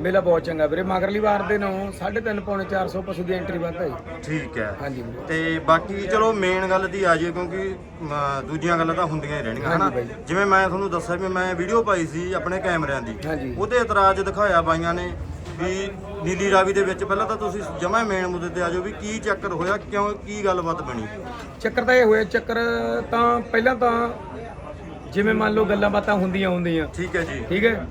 ਮੇਲਾ ਬਹੁਤ ਚੰਗਾ ਵੀਰੇ ਮਗਰਲੀ ਵਾਰ ਦੇ ਨੂੰ 3.5 ਪੌਣੇ 400 ਪਸ਼ੂ ਦੀ ਐਂਟਰੀ ਵੱਧ ਹੈ ਜੀ। ਠੀਕ ਹੈ। ਹਾਂਜੀ ਵੀਰੇ। ਤੇ ਬਾਕੀ ਚਲੋ ਮੇਨ ਗੱਲ ਦੀ ਆ ਜਾਈਏ ਕਿਉਂਕਿ ਅਮ, ਦੂਜੀਆਂ ਗੱਲਾਂ ਤਾਂ ਹੁੰਦੀਆਂ ਹੀ ਰਹਿਣਗੀਆਂ ਹਨਾ? ਹਾਂਜੀ ਬਾਈ। ਜਿਵੇਂ ਮੈਂ ਤੁਹਾਨੂੰ ਦੱਸਿਆ ਵੀ ਮੈਂ ਵੀਡੀਓ ਪਾਈ ਸੀ ਆਪਣੇ ਕੈਮਰਿਆਂ ਦੀ। ਹਾਂਜੀ। ਉਹਦੇ ਇਤਰਾਜ਼ ਦਿਖਾਇਆ ਬਾਈਆਂ ਨੇ ਵੀ ਨੀਲੀ ਰਾਵੀ ਦੇ ਵਿੱਚ ਪਹਿਲਾਂ ਤਾਂ ਤੁਸੀਂ ਜਮਾ ਮੇਨ ਮੁੱਦੇ ਤੇ ਆ ਜਾਓ ਵੀ ਕੀ ਚੱਕਰ ਹੋਇਆ ਕਿਉਂ ਕੀ ਗੱਲਬਾਤ ਬਣੀ? ਚੱਕਰ ਤਾਂ ਇਹ ਹੋਇਆ ਚੱਕਰ ਤਾਂ ਪਹਿਲਾਂ ਤਾਂ ਜਿਵੇਂ ਮੰਨ ਲਓ ਗੱਲਾਂ ਬਾਤਾਂ ਹੁੰਦੀਆਂ ਹੁੰਦੀਆਂ ਠੀਕ ਹੈ ਜੀ। ਠੀਕ ਹੈ?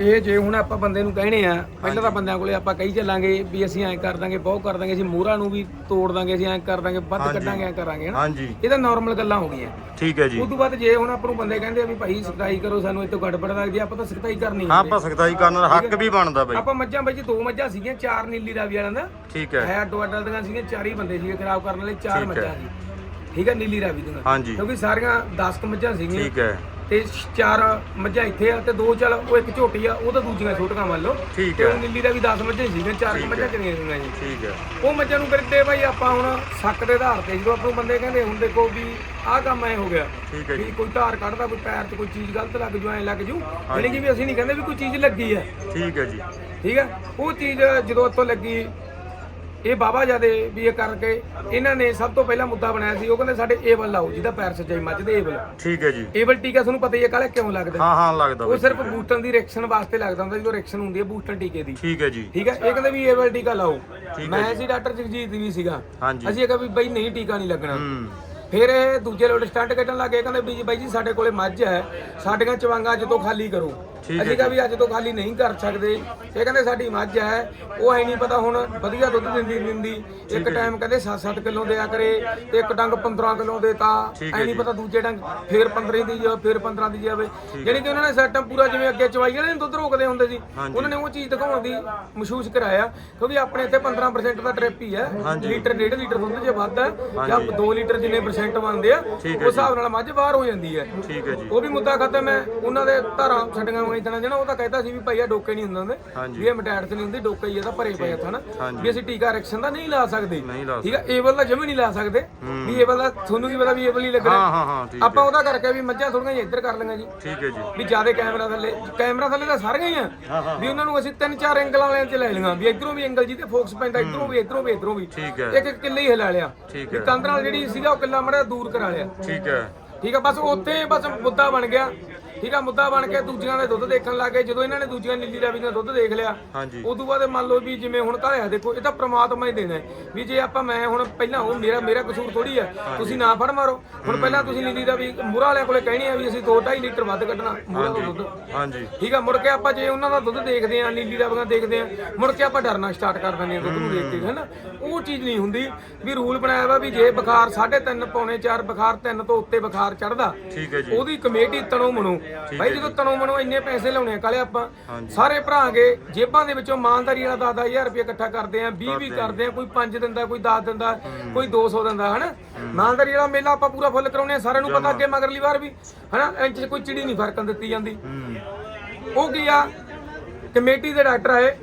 ਇਹ ਜੇ ਹੁਣ ਆਪਾਂ ਬੰਦੇ ਨੂੰ ਕਹਿਣੇ ਆ ਪਹਿਲਾਂ ਤਾਂ ਬੰਦਿਆਂ ਕੋਲੇ ਆਪਾਂ ਕਹੀ ਚੱਲਾਂਗੇ ਵੀ ਅਸੀਂ ਐਂ ਕਰ ਦਾਂਗੇ ਬਹੁਤ ਕਰ ਦਾਂਗੇ ਅਸੀਂ ਮੂਹਰਾਂ ਨੂੰ ਵੀ ਤੋੜ ਦਾਂਗੇ ਅਸੀਂ ਐਂ ਕਰ ਦਾਂਗੇ ਵੱਧ ਹਾਂਜੀ। ਕੱਢਾਂਗੇ ਐਂ ਕਰਾਂਗੇ ਹਨਾ? ਹਾਂਜੀ। ਇਹ ਤਾਂ ਨਾਰਮਲ ਗੱਲਾਂ ਹੋ ਗਈਆਂ। ਠੀਕ ਹੈ ਜੀ। ਉਸ ਤੋਂ ਬਾਅਦ ਜੇ ਹੁਣ ਆਪਾਂ ਨੂੰ ਬੰਦੇ ਕਹਿੰਦੇ ਆ ਵੀ ਭਾਈ ਸਖਤਾਈ ਕਰੋ ਸਾਨੂੰ ਇਹ ਤੋਂ ਗੜਬੜ ਲੱਗਦੀ ਆ, ਆਪਾਂ ਤਾਂ ਸਖਤਾਈ ਕਰਨੀ ਹਾਂ ਹੈ। ਆਪਾਂ ਸਖਤਾਈ ਕਰਨ ਦਾ ਹੱਕ ਵੀ ਬਣਦਾ ਬਾਈ। ਆਪਾਂ ਮੱਝਾਂ ਬਾਈ ਜੀ ਦੋ ਮੱਝਾਂ ਸੀਗੀਆਂ ਚਾਰ ਨੀਲੀ ਰਾਵੀ ਵਾਲਿਆਂ ਦਾ। ਠੀਕ ਹੈ। ਹੈ ਅੱਡੋ ਅੱਡ ਦੀਆਂ ਸੀਗੀਆਂ ਚਾਰ ਹੀ ਬੰਦੇ ਸੀਗੇ ਖਰਾਬ ਕਰਨ ਵਾਲੇ ਚਾਰ ਠੀਕ ਹੈ। ਮੱਝਾਂ ਸੀ। ਠੀਕ ਹੈ ਨੀਲੀ ਰਾਵੀ ਦੀਆਂ। ਹਾਂਜੀ। ਕਿਉਂਕਿ ਸਾਰੀਆਂ 10 ਕੁ ਮੱਝਾਂ ਸੀਗੀਆਂ। ਠੀਕ ਹੈ। ਤੇ ਚਾਰ ਮੱਝਾਂ ਇੱਥੇ ਆ ਤੇ ਦੋ ਚੱਲ ਉਹ ਇੱਕ ਝੋਟੀ ਆ ਉਹ ਤਾਂ ਦੂਜੀਆਂ ਛੋਟੀਆਂ ਮੰਨ ਲਓ। ਠੀਕ ਤੇ ਹੈ। ਉਹ ਨੀਲੀ ਦਾ ਵੀ 10 ਮੱਝਾਂ ਹੀ ਸੀਗੀਆਂ ਚਾਰ ਕੁ ਮੱਝਾਂ ਚੰਗੀਆਂ ਸੀਗੀਆਂ ਜੀ। ਠੀਕ ਹੈ। ਉਹ ਮੱਝਾਂ ਨੂੰ ਕਰਦੇ ਭਾਈ ਆਪਾਂ ਹੁਣ ਸੱਕ ਦੇ ਆਧਾਰ ਤੇ ਜਦੋਂ ਆਪਾਂ ਨੂੰ ਬੰਦੇ ਕਹਿੰਦੇ ਹੁਣ ਦੇਖੋ ਵੀ ਆਹ ਕੰਮ ਐ ਹੋ ਗਿਆ। ਠੀਕ ਹੈ ਵੀ ਜੀ ਕੋਈ ਧਾਰ ਕੱਢਦਾ ਕੋਈ ਪੈਰ 'ਚ ਕੋਈ ਚੀਜ਼ ਗਲਤ ਲੱਗ ਜੂ ਐ ਲੱਗ ਜੂ। ਯਾਨੀ ਕਿ ਵੀ ਅਸੀਂ ਨਹੀਂ ਕਹਿੰਦੇ ਵੀ ਕੋਈ ਚੀਜ਼ ਲੱਗੀ ਹੈ। ਠੀਕ ਹੈ ਜੀ। ਠੀਕ ਹੈ? ਉਹ ਚੀਜ਼ ਜਦੋਂ ਉੱਥੋਂ ਲੱਗੀ ਇਹ ਬਾਬਾ ਜਾਦੇ ਵੀ ਇਹ ਕਰਕੇ ਇਹਨਾਂ ਨੇ ਸਭ ਤੋਂ ਪਹਿਲਾਂ ਮੁੱਦਾ ਬਣਾਇਆ ਸੀ ਉਹ ਕਹਿੰਦੇ ਸਾਡੇ ਏਬਲ ਲਾਓ ਜਿਹਦਾ ਪੈਰ ਸੱਜਾਈ ਮੱਝ ਦੇ ਏਬਲ ਠੀਕ ਹੈ ਜੀ। ਏਬਲ ਟੀਕਾ ਤੁਹਾਨੂੰ ਪਤਾ ਹੀ ਹੈ ਕਾਲੇ ਕਿਉਂ ਲੱਗਦਾ? ਹਾਂ ਹਾਂ ਲੱਗਦਾ ਉਹ ਸਿਰਫ ਬੂਸਟਰ ਦੀ ਰਿਐਕਸ਼ਨ ਵਾਸਤੇ ਲੱਗਦਾ ਹੁੰਦਾ ਜਦੋਂ ਰਿਐਕਸ਼ਨ ਹੁੰਦੀ ਹੈ ਬੂਸਟਰ ਟੀਕੇ ਦੀ। ਠੀਕ ਹੈ ਜੀ। ਠੀਕ ਹੈ ਇਹ ਕਹਿੰਦੇ ਵੀ ਏਬਲ ਟੀਕਾ ਲਾਓ। ਮੈਂ ਸੀ ਡਾਕਟਰ ਜਗਜੀਤ ਵੀ ਸੀਗਾ। ਅਸੀਂ ਇਹ ਕਿਹਾ ਵੀ ਬਈ ਨਹੀਂ ਟੀਕਾ ਨਹੀਂ ਲੱਗਣਾ। ਹੂੰ। ਫਿਰ ਇਹ ਦੂਜੇ ਲੋਟ ਸਟੰਟ ਕੱਢਣ ਲੱਗੇ ਕਹਿੰਦੇ ਵੀ ਜੀ ਬਾਈ ਜੀ ਸਾਡੇ ਕੋਲੇ ਮੱਝ ਹੈ ਸਾਡੀਆਂ ਚਵਾਂਗਾ ਅੱਜ ਤੋਂ ਖਾਲੀ ਕਰੋ। ਅਸੀਂ ਕਿਹਾ ਵੀ ਅੱਜ ਤੋਂ ਖਾਲੀ ਨਹੀਂ ਕਰ ਸਕਦੇ। ਇਹ ਕਹਿੰਦੇ ਸਾਡੀ ਮੱਝ ਹੈ ਉਹ ਐ ਨਹੀਂ ਪਤਾ ਹੁਣ ਵਧੀਆ ਦੁੱਧ ਦਿੰਦੀ ਦਿੰਦੀ। ਇੱਕ ਟਾਈਮ ਕਹਿੰਦੇ 7-7 ਕਿਲੋ ਦਿਆ ਕਰੇ ਤੇ ਇੱਕ ਡੰਗ 15 ਕਿਲੋ ਦੇਤਾ ਐ ਨਹੀਂ। ਪਤਾ ਦੂਜੇ ਡੰਗ ਫਿਰ 15 ਦੀ ਜਾਵੇ ਫਿਰ 15 ਦੀ ਜਾਵੇ। ਜਿਹੜੀ ਕਿ ਉਹਨਾਂ ਨੇ ਸਿਸਟਮ ਪੂਰਾ ਜਿਵੇਂ ਅੱਗੇ ਚਵਾਈ ਵਾਲੇ ਦੁੱਧ ਰੋਕਦੇ ਹੁੰਦੇ ਸੀ। ਉਹਨਾਂ ਨੇ ਉਹ ਚੀਜ਼ ਦਿਖਾਉਣ ਦੀ ਮਹਿਸੂਸ ਕਰਾਇਆ ਕਿਉਂਕਿ ਆਪਣੇ ਇੱਥੇ 15% ਦਾ ਟ੍ਰਿਪ ਹੀ ਹੈ। ਲੀਟਰ ਡੇਢ ਲੀਟਰ ਦੁੱਧ ਜੇ ਵੱਧ ਹੈ ਜਾਂ ਹਾਂਜੀ। 2 ਲੀਟਰ ਜਿੰਨੇ ਪਰਸੈਂਟ ਬਣਦੇ ਆ ਉਸ ਠੀਕ ਹੈ ਹਿਸਾਬ ਨਾਲ ਮੱਝ ਬਾਹਰ ਹੋ ਜਾਂਦੀ ਹੈ। ਠੀਕ ਹੈ ਜੀ। ਉਹ ਵੀ ਮੁੱਦਾ ਖਤਮ ਹੈ ਉਹਨਾਂ ਦੇ ਧਾਰਾਂ ਛੱਡੀਆਂ ਹੋਈਆਂ ਇਤਨਾ ਜਣਾ ਉਹ ਤਾਂ ਕਹਿੰਦਾ ਸੀ ਵੀ ਭਾਈ ਆ ਡੋਕੇ ਨਹੀਂ ਹੁੰਦੇ ਹੁੰਦੇ ਹਾਂਜੀ। ਵੀ ਇਹ ਮਟੈਟ ਨਹੀਂ ਹੁੰਦੀ ਡੋਕਾ ਹੀ ਇਹਦਾ ਭਰੇ ਪਏ ਹੱਥ ਹਨਾ। ਹਾਂਜੀ। ਵੀ ਅਸੀਂ ਟੀਕਾ ਰਿਐਕਸ਼ਨ ਦਾ ਨਹੀਂ ਲਾ ਸਕਦੇ। ਨਹੀਂ ਲਾ ਠੀਕ ਹੈ ਏਬਲ ਦਾ ਜਮੇ ਨਹੀਂ ਲਾ ਸਕਦੇ। ਵੀ ਏਬਲ ਦਾ ਤੁਹਾਨੂੰ ਕੀ ਪਤਾ ਵੀ ਏਬਲ ਹੀ ਹਾਂ। ਲੱਗਣਾ ਹਾਂ ਹਾਂ ਠੀਕ ਆਪਾਂ ਉਹਦਾ ਕਰਕੇ ਵੀ ਮੱਝਾਂ ਥੋੜੀਆਂ ਜਿਹਾ ਇੱਧਰ ਕਰ ਲਈਆਂ ਜੀ। ਠੀਕ ਹੈ ਜੀ। ਵੀ ਜ਼ਿਆਦਾ ਕੈਮਰਾ ਥੱਲੇ ਕੈਮਰਾ ਥੱਲੇ ਤਾਂ ਸਾਰੀਆਂ ਹੀ ਆ। ਵੀ ਉਹਨਾਂ ਨੂੰ ਅਸੀਂ ਤਿੰਨ ਚਾਰ ਐਂਗਲ ਵਾਲਿਆਂ 'ਚ ਲੈ ਲਈਆਂ। ਵੀ ਇਧਰੋਂ ਵੀ ਐਂਗਲ ਜਿਹਦੇ ਫੋਕਸ ਪੈਂਦਾ ਇਧਰੋਂ ਵੀ ਇਧਰੋਂ ਵੀ ਇਧਰੋਂ ਵੀ। ਠੀਕ ਹੈ। ਇੱਕ ਇੱਕ ਕਿੱਲੇ ਹੀ ਹਿਲਾ ਲਿਆ। ਠੀਕ ਵੀ ਹੈ। ਕੰਧ ਨਾਲ ਜਿਹੜੀ ਸੀਗਾ ਉਹ ਕਿੱਲਾ ਮੜਾ ਦੂਰ ਕਰਾ ਲਿਆ। ਠੀਕ ਹੈ। ਠੀਕ ਆ ਬਸ ਉੱਥੇ ਬਸ ਮੁੱਦਾ ਬਣ ਗਿਆ। ਠੀਕ ਆ ਮੁੱਦਾ ਬਣ ਕੇ ਦੂਜੀਆਂ ਦੇ ਦੁੱਧ ਦੇਖਣ ਲੱਗ ਜਦੋਂ ਇਹਨਾਂ ਨੇ ਦੂਜੀਆਂ ਨੀਲੀ ਰਾਵੀ ਦਾ ਦੁੱਧ ਦੇਖ ਲਿਆ ਹਾਂਜੀ। ਉਦੋਂ ਬਾਅਦ ਮੰਨ ਲਓ ਵੀ ਜਿਵੇਂ ਹੁਣ ਧਾਰਿਆ ਦੇਖੋ ਇਹ ਤਾਂ ਪ੍ਰਮਾਤਮਾ ਹੀ ਦੇਣਾ ਹੈ। ਵੀ ਜੇ ਆਪਾਂ ਮੈਂ ਹੁਣ ਪਹਿਲਾਂ ਉਹ ਮੇਰਾ ਮੇਰਾ ਕਸੂਰ ਥੋੜੀ ਹੈ ਤੁਸੀਂ ਨਾ ਫੜ ਮਾਰੋ। ਹੁਣ ਪਹਿਲਾਂ ਤੁਸੀਂ ਨੀਲੀ ਦਾ ਵੀ ਮੂਰਾ ਵਾਲਿਆਂ ਕੋਲੇ ਕਹਿਣੀ ਆ ਵੀ ਅਸੀਂ 2.5 ਲੀਟਰ ਵੱਧ ਕੱਢਣਾ ਮੂਰਾ ਦਾ ਦੁੱਧ। ਹਾਂਜੀ। ਠੀਕ ਆ ਮੁੜ ਕੇ ਆਪਾਂ ਜੇ ਉਹਨਾਂ ਦਾ ਦੁੱਧ ਦੇਖਦੇ ਆ ਨੀਲੀ ਦਾ ਵਗਾ ਦੇਖਦੇ ਆ ਮੁੜ ਕੇ ਆਪਾਂ ਡਰਨਾ ਸਟਾਰਟ ਕਰ ਦਿੰਦੇ ਆ ਦੁੱਧ ਨੂੰ ਦੇਖ ਕੇ ਹੈਨਾ? ਉਹ ਚੀਜ਼ ਨਹੀਂ ਹੁੰਦੀ ਵੀ ਰੂਲ ਬਣਾਇਆ ਵਾ ਵੀ ਜੇ ਬੁਖਾਰ 3.5 ਪੌਣੇ 4 ਬੁਖਾਰ 3 ਤੋਂ ਉੱਤੇ ਬੁਖਾਰ ਚੜਦਾ ਠੀਕ ਹੈ ਜੀ। ਉਹਦੀ ਕਮੇਟੀ ਤਣੋ ਮਣੋ। ਭਾਈ ਜਦੋਂ ਤਣੋ ਮਣੋ ਇੰਨੇ ਪੈਸੇ ਲਾਉਣੇ ਆ ਕਾਲੇ ਆਪਾਂ। ਸਾਰੇ ਭਰਾਗੇ ਜੇਬਾਂ ਦੇ ਵਿੱਚੋਂ ਇਮਾਨਦਾਰੀ ਵਾਲਾ 10-10000 ਰੁਪਏ ਇਕੱਠਾ ਕਰਦੇ ਆ 20 ਵੀ ਕਰਦੇ ਆ। ਕੋਈ 5 ਦਿੰਦਾ ਕੋਈ 10 ਦਿੰਦਾ ਕੋਈ 200 ਦਿੰਦਾ ਹਨਾ? ਇਮਾਨਦਾਰੀ ਵਾਲਾ ਮੇਲਾ ਆਪਾਂ ਪੂਰਾ ਫੁੱਲ ਕਰਾਉਨੇ ਆ ਸਾਰਿਆਂ ਨੂੰ ਪਤਾ ਅੱਗੇ ਮਗਰਲੀ ਵਾਰ ਵੀ ਹਨਾ? ਇੰਚ ਕੋਈ ਚਿੜੀ ਨਹੀਂ ਫਰਕਣ ਦਿੱਤੀ ਜਾਂਦੀ। ਉਹ ਕੀ ਆ? ਕਮੇਟੀ ਦੇ ਡਾਕਟਰ ਆਏ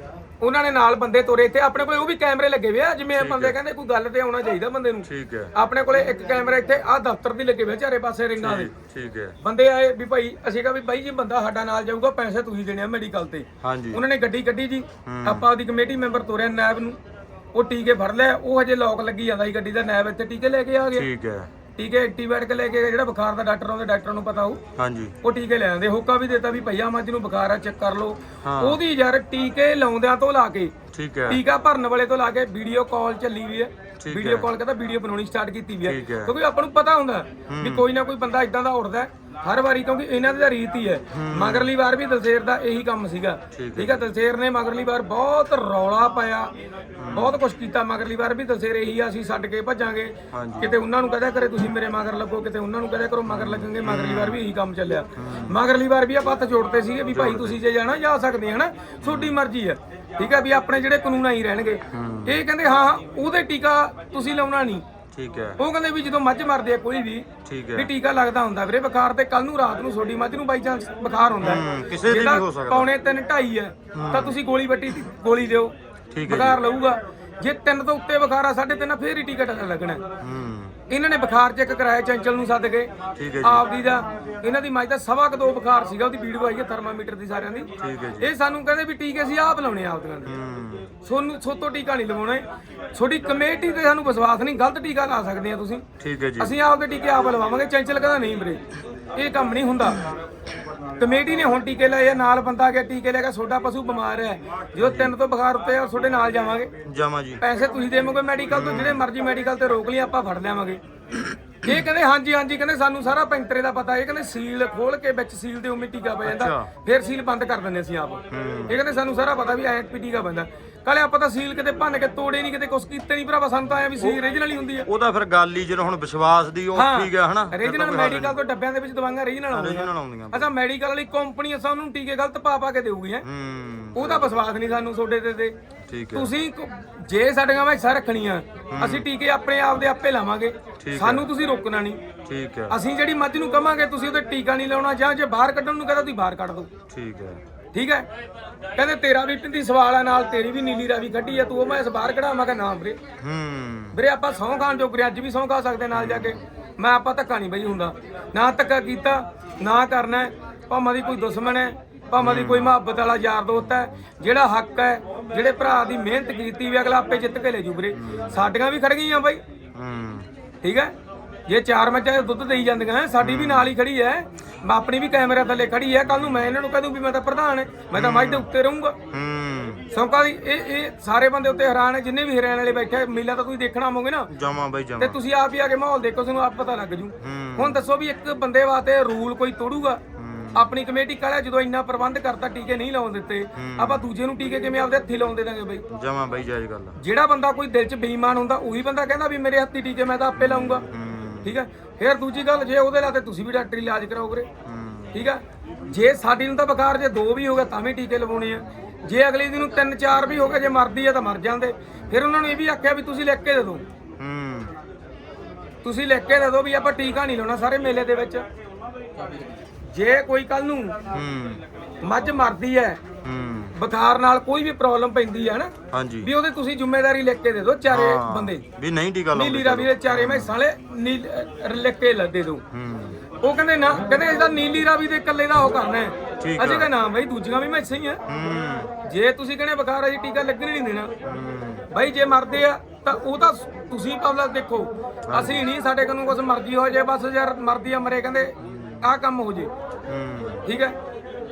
ਉਹਨਾਂ ਨੇ ਨਾਲ ਬੰਦੇ ਤੋਰੇ ਇੱਥੇ। ਆਪਣੇ ਕੋਲੇ ਉਹ ਵੀ ਕੈਮਰੇ ਲੱਗੇ ਹੋਏ ਆ ਜਿਵੇਂ ਬੰਦੇ ਕਹਿੰਦੇ ਕੋਈ ਗੱਲ ਤੇ ਆਉਣਾ ਚਾਹੀਦਾ ਬੰਦੇ ਨੂੰ। ਠੀਕ ਹੈ। ਆਪਣੇ ਕੋਲੇ ਇੱਕ ਕੈਮਰਾ ਇੱਥੇ ਆ ਦਫ਼ਤਰ ਦੀ ਲੱਗੇ ਹੋਏ ਆ ਚਾਰੇ ਪਾਸੇ ਰਿੰਗਾਂ ਦੇ। ਠੀਕ ਹੈ। ਬੰਦੇ ਆਏ ਵੀ ਭਾਈ ਅਸੀਂ ਕਿਹਾ ਵੀ ਬਾਈ ਜੀ ਬੰਦਾ ਸਾਡਾ ਨਾਲ ਜਾਊਗਾ ਪੈਸੇ ਤੁਸੀਂ ਦੇਣੇ ਆ ਮੈਡੀਕਲ ਤੇ। ਹਾਂਜੀ। ਉਹਨਾਂ ਨੇ ਗੱਡੀ ਕੱਢੀ ਜੀ। ਆਪਾਂ ਉਹਦੀ ਕਮੇਟੀ ਮੈਂਬਰ ਤੋਰਿਆ ਨਾਇਬ ਨੂੰ। ਉਹ ਟੀਕੇ ਫੜ ਲਿਆ ਉਹ ਹਜੇ ਲੋਕ ਲੱਗੀ ਜਾਂਦਾ ਸੀ ਗੱਡੀ ਦਾ ਨਾਇਬ ਇੱਥੇ ਟੀਕੇ ਲੈ ਕੇ ਆ ਗਿਆ। ਠੀਕ ਹੈ। ਟੀਕੇ ਐਂਟੀਬਾਇਓਟਿਕ ਲੈ ਕੇ ਜਿਹੜਾ ਬੁਖਾਰ ਦਾ ਡਾਕਟਰ ਆਉਂਦੇ ਡਾਕਟਰ ਨੂੰ ਪਤਾ ਹੋਊ। ਹਾਂਜੀ। ਉਹ ਟੀਕੇ ਲੈ ਆਂਦੇ ਹੋਕਾ ਵੀ ਦਿੱਤਾ ਵੀ ਭਈਆ ਮੱਝ ਨੂੰ ਬੁਖਾਰ ਆ ਚੈੱਕ ਕਰ ਲਓ। ਉਹਦੀ ਯਾਰ ਟੀਕੇ ਲਾਉਂਦਿਆਂ ਤੋਂ ਲਾ ਕੇ ਠੀਕ ਹੈ। ਟੀਕਾ ਭਰਨ ਵਾਲੇ ਤੋਂ ਲਾ ਕੇ ਵੀਡੀਓ ਕਾਲ ਚੱਲੀ ਵੀ ਹੈ। ਵੀਡੀਓ ਕਾਲ ਕਹਿੰਦਾ ਵੀਡੀਓ ਬਣਾਉਣੀ ਸਟਾਰਟ ਕੀਤੀ ਵੀ ਹੈ। ਕਿਉਂਕਿ ਆਪਾਂ ਨੂੰ ਪਤਾ ਹੁੰਦਾ ਵੀ ਕੋਈ ਨਾ ਕੋਈ ਬੰਦਾ ਇਦਾਂ ਦਾ ਉੱਠਦਾ ਹਰ ਵਾਰੀ ਕਿਉਂਕਿ ਇਹਨਾਂ ਦੀ ਤਾਂ ਰੀਤ ਹੀ ਹੈ। ਮਗਰਲੀ ਵਾਰ ਵੀ ਦਲਸੇਰ ਦਾ ਇਹੀ ਕੰਮ ਸੀਗਾ। ਠੀਕ ਹੈ। ਦਲਸੇਰ ਨੇ ਮਗਰਲੀ ਵਾਰ ਬਹੁਤ ਰੌਲਾ ਪਾਇਆ। ਬਹੁਤ ਕੁਝ ਕੀਤਾ। ਮਗਰਲੀ ਵਾਰ ਵੀ ਦਲਸੇਰ ਇਹੀ ਆ ਅਸੀਂ ਛੱਡ ਕੇ ਭੱਜਾਂਗੇ। ਕਿਤੇ ਉਹਨਾਂ ਨੂੰ ਕਹਦਾ ਕਰੇ ਤੁਸੀਂ ਮੇਰੇ ਮਗਰ ਲੱਗੋ। ਕਿਤੇ ਉਹਨਾਂ ਨੂੰ ਕਹਦਾ ਕਰੋ ਮਗਰ ਲੱਗਣਗੇ। ਮਗਰਲੀ ਵਾਰ ਵੀ ਇਹੀ ਕੰਮ ਚੱਲਿਆ। ਮਗਰਲੀ ਵਾਰ ਵੀ ਆਪਾਂ ਹੱਥ ਜੋੜਦੇ ਸੀਗੇ ਵੀ ਭਾਈ ਤੁਸੀਂ ਜੇ ਜਾਣਾ ਜਾ ਸਕਦੇ ਆ ਹਨਾ? ਤੁਹਾਡੀ ਮਰਜ਼ੀ ਹੈ ਠੀਕ ਹੈ ਵੀ ਆਪਣੇ ਜਿਹੜੇ ਕਾਨੂੰਨ ਆਈ ਰਹਿਣਗੇ। ਇਹ ਕਹਿੰਦੇ ਹਾਂ ਉਹਦੇ ਟੀਕਾ ਤੁਸੀਂ ਲਾਉਣਾ ਨਹੀਂ। ਠੀਕ ਹੈ। ਉਹ ਕਹਿੰਦੇ ਵੀ ਜਦੋਂ ਮੱਝ ਮਰਦੀ ਹੈ ਕੋਈ ਵੀ ਠੀਕ ਵੀ ਹੈ ਟੀਕਾ ਲੱਗਦਾ ਹੁੰਦਾ ਵੀਰੇ ਬੁਖਾਰ ਤੇ ਕੱਲ ਨੂੰ ਰਾਤ ਨੂੰ ਛੋਡੀ ਮੱਝ ਨੂੰ ਬਾਈ ਚਾਂਸ ਬੁਖਾਰ ਹੁੰਦਾ ਹੈ। ਹੂੰ, ਕਿਸੇ ਦੀ ਵੀ ਜਿਹੜਾ ਹੋ ਸਕਦਾ। ਪੌਣੇ 3 2.5 ਹੈ ਤਾਂ ਤੁਸੀਂ ਗੋਲੀ ਬੱਟੀ ਦੀ ਗੋਲੀ ਦਿਓ। ਠੀਕ ਹੈ ਬੁਖਾਰ ਲਊਗਾ। ਜੇ 3 ਤੋਂ ਉੱਤੇ ਬੁਖਾਰ ਆ 3.5 ਫੇਰ ਹੀ ਟੀਕਾ ਲੱਗਣਾ ਹੈ। ਹੂੰ। ਇਹਨਾਂ ਨੇ ਬੁਖਾਰ ਚੈੱਕ ਕਰਾਇਆ ਚੰਚਲ ਨੂੰ ਸੱਦ ਕੇ ਠੀਕ ਹੈ ਜੀ। ਆਪਦੀ ਦਾ। ਇਹਨਾਂ ਦੀ ਮੱਝ ਦਾ ਸਵਾ ਕੁ ਦੋ ਬੁਖਾਰ ਸੀਗਾ ਉਹਦੀ ਵੀਡੀਓ ਆਈ ਹੈ ਥਰਮਾਮੀਟਰ ਦੀ ਸਾਰਿਆਂ ਦੀ। ਠੀਕ ਹੈ ਜੀ। ਇਹ ਸਾਨੂੰ ਕਹਿੰਦੇ ਵੀ ਟੀਕੇ ਸੀ ਆਪ ਲਾਉਣੇ ਆ ਆਪਦੀਆਂ ਦੇ। ਹੂੰ। ਸੋਨੂੰ ਸੋਤੋਂ ਟੀਕਾ ਨਹੀਂ ਲਵਾਉਣਾ। ਤੁਹਾਡੀ ਕਮੇਟੀ ਤੇ ਸਾਨੂੰ ਵਿਸ਼ਵਾਸ ਨਹੀਂ ਗਲਤ ਟੀਕਾ ਲਾ ਸਕਦੇ ਆ ਤੁਸੀਂ। ਠੀਕ ਹੈ ਜੀ। ਅਸੀਂ ਆਪਦੇ ਟੀਕੇ ਆਪ ਲਵਾਵਾਂਗੇ ਚੰਚਲ ਕਹਿੰਦਾ ਨਹੀਂ ਵੀਰੇ। ਇਹ ਕੰਮ ਨਹੀਂ ਹੁੰਦਾ। ਕਮੇਟੀ ਨੇ ਹੁਣ ਟੀਕੇ ਲਏ ਆ ਨਾਲ ਬੰਦਾ ਗਿਆ ਟੀਕੇ ਲੈ ਕੇ ਤੁਹਾਡਾ ਪਸ਼ੂ ਬਿਮਾਰ ਹੈ। ਜਦੋਂ ਤਿੰਨ ਤੋਂ ਬੁਖਾਰ ਉੱਤੇ ਆ ਤੁਹਾਡੇ ਨਾਲ ਜਾਵਾਂਗੇ। ਜਮਾ ਜੀ। ਪੈਸੇ ਤੁਸੀਂ ਦੇਵੋਗੇ ਮੈਡੀਕਲ ਤੋਂ ਜਿਹੜੇ ਮਰਜ਼ੀ ਮੈਡੀਕਲ ਤੇ ਰੋਕ ਲਈ ਆਪਾਂ ਫੜ ਲਿਆਵਾਂਗੇ। ਇਹ ਕਹਿੰਦੇ ਹਾਂਜੀ ਹਾਂਜੀ ਕਹਿੰਦੇ ਸਾਨੂੰ ਸਾਰਾ ਪੈਂਤਰੇ ਦਾ ਪਤਾ ਇਹ ਕਹਿੰਦੇ ਸੀਲ ਖੋਲ ਕੇ ਵਿੱਚ ਸੀਲ ਦੇ ਉਮੀ ਟੀਕਾ ਪੈ ਜਾਂਦਾ ਅੱਛਾ। ਫਿਰ ਸੀਲ ਬੰਦ ਕਰ ਦਿੰਦੇ ਅਸੀਂ ਆਪ। ਇਹ ਕਹਿੰਦੇ ਸਾਨੂੰ ਸਾਰਾ ਪਤਾ ਵੀ ਐਂ ਪੀ ਟੀਕਾ ਪੈਂਦਾ। ਕਾਲੇ ਆਪਾਂ ਤਾਂ ਸੀਲ ਕਿਤੇ ਭੰਨ ਕੇ ਤੋੜੇ ਨਹੀਂ ਕਿਤੇ ਕੁਛ ਕੀਤੇ ਨਹੀਂ ਭਰਾਵਾ ਸਾਨੂੰ ਤਾਂ ਆਇਆ ਵੀ ਸੀਲ ਰੀਜਨਲ ਹੀ ਹੁੰਦੀ ਹੈ ਉਹਦਾ ਫਿਰ ਗੱਲ ਹੀ ਜਦੋਂ ਹੁਣ ਵਿਸ਼ਵਾਸ ਦੀ ਉਹ ਠੀਕ ਹੈ ਹਨਾ? ਰੀਜਨਲ ਮੈਡੀਕਲ ਤੋਂ ਡੱਬਿਆਂ ਦੇ ਵਿੱਚ ਦਵਾਈਆਂ ਰੀਜਨਲ ਆਉਂਦੀਆਂ। ਰੀਜਨਲ ਆਉਂਦੀਆਂ। ਅੱਛਾ ਮੈਡੀਕਲ ਵਾਲੀ ਕੰਪਨੀ ਸਾਨੂੰ ਟੀਕੇ ਗਲਤ ਪਾ ਪਾ ਕੇ ਦੇਊਗੀ ਹੈ। ਹੂੰ ਉਹਦਾ ਵਿਸ਼ਵਾਸ ਨਹੀਂ ਸਾਨੂੰ ਤੁਹਾਡੇ ਤੇ ਤੇ। ਠੀਕ ਹੈ। ਤੁਸੀਂ ਕ- ਜੇ ਸਾਡੀਆਂ ਮੈਸਾਂ ਰੱਖਣੀਆਂ ਅਸੀਂ ਟੀਕੇ ਆਪਣੇ ਆਪ ਦੇ ਆਪੇ ਲਾਵਾਂਗੇ ਸਾਨੂੰ ਤੁਸੀਂ ਰੋਕਣਾ ਨਹੀਂ। ਠੀਕ ਹੈ। ਅਸੀਂ ਜਿਹੜੀ ਮੱਝ ਨੂੰ ਕਵਾਂਗੇ ਤੁਸੀਂ ਉਹਦੇ ਟੀਕਾ ਨਹੀਂ ਲਾਉਣਾ ਜਾਂ ਜੇ ਬਾਹਰ ਕੱਢਣ ਨੂੰ ਕਹਿੰਦਾ ਤੁਸੀਂ ਬਾਹਰ ਕੱਢ ਦਿਓ। ਠੀਕ ਹੈ। ਠੀਕ ਹੈ? ਕਹਿੰਦੇ ਤੇਰਾ ਵੀ ਪਿੰਦੀ ਸਵਾਲ ਆ ਨਾਲ ਤੇਰੀ ਵੀ ਨੀਲੀ ਰਾਵੀ ਕੱਢੀ ਆ ਤੂੰ ਉਹ ਮੈਂ ਬਾਹਰ ਕਢਾ ਮੈਂ ਕਿਹਾ ਨਾ ਵੀਰੇ। ਹੂੰ। ਵੀਰੇ ਆਪਾਂ ਸਹੁੰ ਖਾਣ ਜੋਗਰੇ ਅੱਜ ਵੀ ਸਹੁੰ ਖਾ ਸਕਦੇ ਨਾਲ ਜਾ ਕੇ। ਮੈਂ ਆਪਾਂ ਧੱਕਾ ਨਹੀਂ ਬਈ ਹੁੰਦਾ। ਨਾ ਧੱਕਾ ਕੀਤਾ ਨਾ ਕਰਨਾ ਹੈ। ਭਾਵੇਂ ਦੀ ਕੋਈ ਦੁਸ਼ਮਣ ਹੈ ਭਾਵੇਂ ਦੀ ਕੋਈ ਮੁਹੱਬਤ ਵਾਲਾ ਯਾਰ ਦੋਸਤ ਹੈ ਜਿਹੜਾ ਹੱਕ ਹੈ ਜਿਹੜੇ ਭਰਾ ਦੀ ਮਿਹਨਤ ਕੀਤੀ ਵੀ ਅਗਲਾ ਆਪੇ ਜਿੱਤ ਕੇ ਲੈ ਜੂ ਵੀਰੇ। ਸਾਡੀਆਂ ਵੀ ਖੜ ਗਈਆਂ ਬਾਈ। ਠੀਕ ਹੈ? ਜੇ ਚਾਰ ਮੱਝਾਂ ਦੁੱਧ ਦੇਈ ਜਾਂਦੀਆਂ ਸਾਡੀ ਵੀ ਨਾਲ ਹੀ ਖੜੀ ਹੈ। ਮੈਂ ਆਪਣੀ ਵੀ ਕੈਮਰੇ ਥੱਲੇ ਖੜੀ ਹੈ। ਕੱਲ ਨੂੰ ਮੈਂ ਇਹਨਾਂ ਨੂੰ ਕਹਿ ਦੂੰ ਵੀ ਮੈਂ ਤਾਂ ਪ੍ਰਧਾਨ ਹਾਂ ਮੈਂ ਤਾਂ ਮੱਝ ਦੇ ਉੱਤੇ ਰਹੂੰਗਾ। ਸੌਂਕਾ ਦੀ ਇਹ ਇਹ ਸਾਰੇ ਬੰਦੇ ਉੱਤੇ ਹੈਰਾਨ ਹੈ ਜਿੰਨੇ ਵੀ ਹਰਿਆਣੇ ਵਾਲੇ ਬੈਠੇ ਮੇਲਾ ਤਾਂ ਤੁਸੀਂ ਦੇਖਣਾ ਹੋਵੋਗੇ ਨਾ। ਜਮਾ ਬਾਈ ਤੇ ਜਮਾ ਤੁਸੀਂ ਆਪ ਹੀ ਆ ਕੇ ਮਾਹੌਲ ਦੇਖੋ ਤੁਹਾਨੂੰ ਆਪ ਪਤਾ ਲੱਗ ਜੂ। ਹੁਣ ਦੱਸੋ ਵੀ ਇੱਕ ਬੰਦੇ ਵਾਸਤੇ ਰੂਲ ਕੋਈ ਤੋੜੂਗਾ? ਆਪਣੀ ਕਮੇਟੀ ਕਾਲਿਆ ਜਦੋਂ ਇੰਨਾ ਪ੍ਰਬੰਧ ਕਰਤਾ ਟੀਕੇ ਨਹੀਂ ਲਾਉਣ ਦਿੱਤੇ। ਆਪਾਂ ਦੂਜੇ ਨੂੰ ਟੀਕੇ ਕਿਵੇਂ ਆਪਦੇ ਹੱਥੀ ਲਾਉਣ ਦੇ ਦਾਂਗੇ ਬਈ? ਜਮਾ ਬਾਈ ਜਾਇਜ਼ ਗੱਲ ਆ। ਜਿਹੜਾ ਬੰਦਾ ਕੋਈ ਦਿਲ 'ਚ ਬੇਈਮਾਨ ਹੁੰਦਾ ਉਹੀ ਬੰਦਾ ਕਹਿੰਦਾ ਵੀ ਮੇਰੇ ਹੱਥੀ ਟੀਕੇ ਮੈਂ ਤਾਂ ਆਪੇ ਲਾਉਂਗਾ। ਠੀਕ ਹੈ ਫਿਰ ਦੂਜੀ ਗੱਲ ਜੇ ਉਹਦੇ ਲਾਤੇ ਤੁਸੀਂ ਵੀ ਡਾਕਟਰੀ ਇਲਾਜ ਕਰਾਓਗੇ ਠੀਕ ਹੈ ਜੇ ਸਾਡੀ ਨੂੰ ਤਾਂ ਬੁਖਾਰ ਜੇ ਦੋ ਵੀ ਹੋ ਗਿਆ ਤਾਂ ਵੀ ਟੀਕੇ ਲਵਾਉਣੇ ਆ। ਜੇ ਅਗਲੇ ਦਿਨ ਨੂੰ ਤਿੰਨ ਚਾਰ ਵੀ ਹੋ ਗਏ ਜੇ ਮਰਦੀ ਆ ਤਾਂ ਮਰ ਜਾਂਦੇ। ਫਿਰ ਉਹਨਾਂ ਨੂੰ ਇਹ ਵੀ ਆਖਿਆ ਵੀ ਤੁਸੀਂ ਲਿਖ ਕੇ ਦੇ ਦਿਓ। ਤੁਸੀਂ ਲਿਖ ਕੇ ਦੇ ਦਿਓ ਵੀ ਆਪਾਂ ਟੀਕਾ ਨਹੀਂ ਲਾਉਣਾ ਸਾਰੇ ਮੇਲੇ ਦੇ ਵਿੱਚ। ਜੇ ਕੋਈ ਕੱਲ ਨੂੰ ਹੂੰ। ਮੱਝ ਮਰਦੀ ਹੈ ਹੂੰ। ਬੁਖਾਰ ਨਾਲ ਕੋਈ ਵੀ ਪ੍ਰੋਬਲਮ ਪੈਂਦੀ ਹੈ ਨਾ ਹਾਂਜੀ। ਵੀ ਉਹਦੇ ਤੁਸੀਂ ਜ਼ਿੰਮੇਵਾਰੀ ਲਿਖ ਕੇ ਦੇ ਦਿਓ ਚਾਰੇ ਹਾਂ, ਬੰਦੇ। ਵੀ ਨਹੀਂ ਟੀਕਾ ਲਾਉਂਦੇ ਨੀਲੀ ਰਾਵੀ ਦੇ ਚਾਰੇ ਮੈਂ ਸਾਲੇ ਲਿਖ ਕੇ ਲ- ਦੇ ਦਿਓ। ਹੂੰ। ਉਹ ਕਹਿੰਦੇ ਨਾ ਕਹਿੰਦੇ ਇਹਦਾ ਨੀਲੀ ਰਾਵੀ ਦੇ ਇਕੱਲੇ ਦਾ ਉਹ ਕਰਨਾ ਹੈ। ਆ। ਅਜੇ ਕਾ ਨਾਮ ਬਈ ਦੂਜੀਆਂ ਵੀ ਮੈਂ ਸਹੀ ਆ। ਹੂੰ। ਜੇ ਤੁਸੀਂ ਕਹਿੰਦੇ ਬੁਖਾਰ ਹੈ ਜੀ ਟੀਕਾ ਲੱਗਣ ਹੀ ਨਹੀਂ ਦੇਣਾ। ਹੂੰ। ਬਾਈ ਜੇ ਮਰਦੇ ਆ ਤਾਂ ਉਹ ਤਾਂ ਤੁਸੀਂ ਪਬਲਿਕ ਦੇਖੋ। ਅਸੀਂ ਨਹੀਂ ਸਾਡੇ ਕੋਲੋਂ ਕੁਝ ਮਰਜ਼ੀ ਹੋ ਜਾਏ ਬਸ ਯਾਰ ਮਰਦੀ ਆ ਮਰੇ ਕਹਿੰਦੇ ਆਹ ਕੰਮ ਹੋ ਜੇ। ਹੂੰ। ਠੀਕ ਹੈ?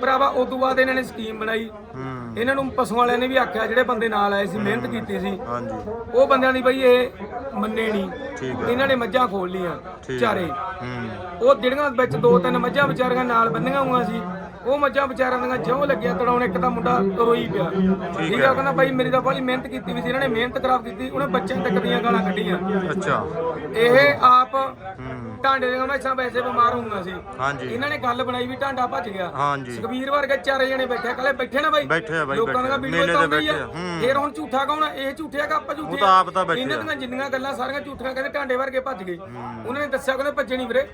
ਭਰਾਵਾ ਉਸ ਤੋਂ ਬਾਅਦ ਇਹਨਾਂ ਨੇ ਸਕੀਮ ਬਣਾਈ। ਹੂੰ। ਇਹਨਾਂ ਨੂੰ ਪਸ਼ੂਆਂ ਵਾਲਿਆਂ ਨੇ ਵੀ ਆਖਿਆ ਜਿਹੜੇ ਬੰਦੇ ਨਾਲ ਆਏ ਸੀ ਮਿਹਨਤ ਕੀਤੀ ਸੀ। ਹਾਂਜੀ। ਉਹ ਬੰਦਿਆਂ ਦੀ ਬਈ ਇਹ ਮੰਨੇ ਨਹੀਂ ਠੀਕ ਇਹਨਾਂ ਨੇ ਮੱਝਾਂ ਖੋਲ ਲੀਆਂ ਠੀਕ ਚਾਰੇ। ਹੂੰ। ਉਹ ਜਿਹੜੀਆਂ ਵਿੱਚ ਦੋ ਤਿੰਨ ਮੱਝਾਂ ਵਿਚਾਰੀਆਂ ਨਾਲ ਬੰਨੀਆਂ ਹੋਈਆਂ ਸੀ ਉਹ ਮੱਝਾਂ ਵਿਚਾਰਿਆਂ ਦੀਆਂ ਜਿਉਂ ਲੱਗਿਆ ਤੜਾਉਣ ਇੱਕ ਤਾਂ ਮੁੰਡਾ ਰੋਈ ਪਿਆ। ਠੀਕ ਉਹ ਕਹਿੰਦਾ ਬਾਈ ਮੇਰੀ ਤਾਂ ਬੜੀ ਮਿਹਨਤ ਕੀਤੀ ਵੀ ਸੀ ਇਹਨਾਂ ਨੇ ਮਿਹਨਤ ਖਰਾਬ ਕੀਤੀ ਉਹਨੇ ਬੱਚਿਆਂ ਤੱਕ ਦੀਆਂ ਗਾਲਾਂ ਕੱਢੀਆਂ। ਅੱਛਾ। ਇਹ ਆਪ ਹੂੰ। ਟਾਂਡੇ ਦੀਆਂ ਮੈਸਾਂ ਵੈਸੇ ਬਿਮਾਰ ਹੋਈਆਂ ਸੀ। ਹਾਂਜੀ। ਇਹਨਾਂ ਨੇ ਗੱਲ ਬਣਾਈ ਵੀ ਟਾਂਡਾ ਭੱਜ ਗਿਆ। ਹਾਂਜੀ। ਸੁਖਬੀਰ ਵਰਗੇ ਚਾਰੇ ਜਣੇ ਬੈਠੇ ਕੱਲੇ ਬੈਠੇ ਨਾ ਬਾਈ। ਬੈਠੇ ਆ ਬਾਈ, ਲੋਕਾਂ ਦਾ ਆ। ਵੀਡੀਓ ਤੇ ਚਾਉਂਦੀ ਆ। ਆ। ਫੇਰ ਹੁਣ ਝੂਠਾ ਕੌਣ ਆ? ਇਹ ਝੂਠੇ ਆ ਕਿ ਆਪਾਂ ਝੂਠੇ ਉਹ ਤਾਂ ਆਪ ਤਾਂ ਬੈਠੇ ਇਹਨਾਂ ਆ। ਦੀਆਂ ਜਿੰਨੀਆਂ ਗੱਲਾਂ ਸਾਰੀਆਂ ਝੂਠੀਆਂ ਕਹਿੰਦੇ ਟਾਂਡੇ ਵਰਗੇ ਭੱਜ ਗਏ। ਉਹਨਾਂ ਨੇ ਦੱਸਿਆ ਕਹਿੰਦੇ ਭੱਜੇ ਨਹੀਂ ਵੀਰੇ।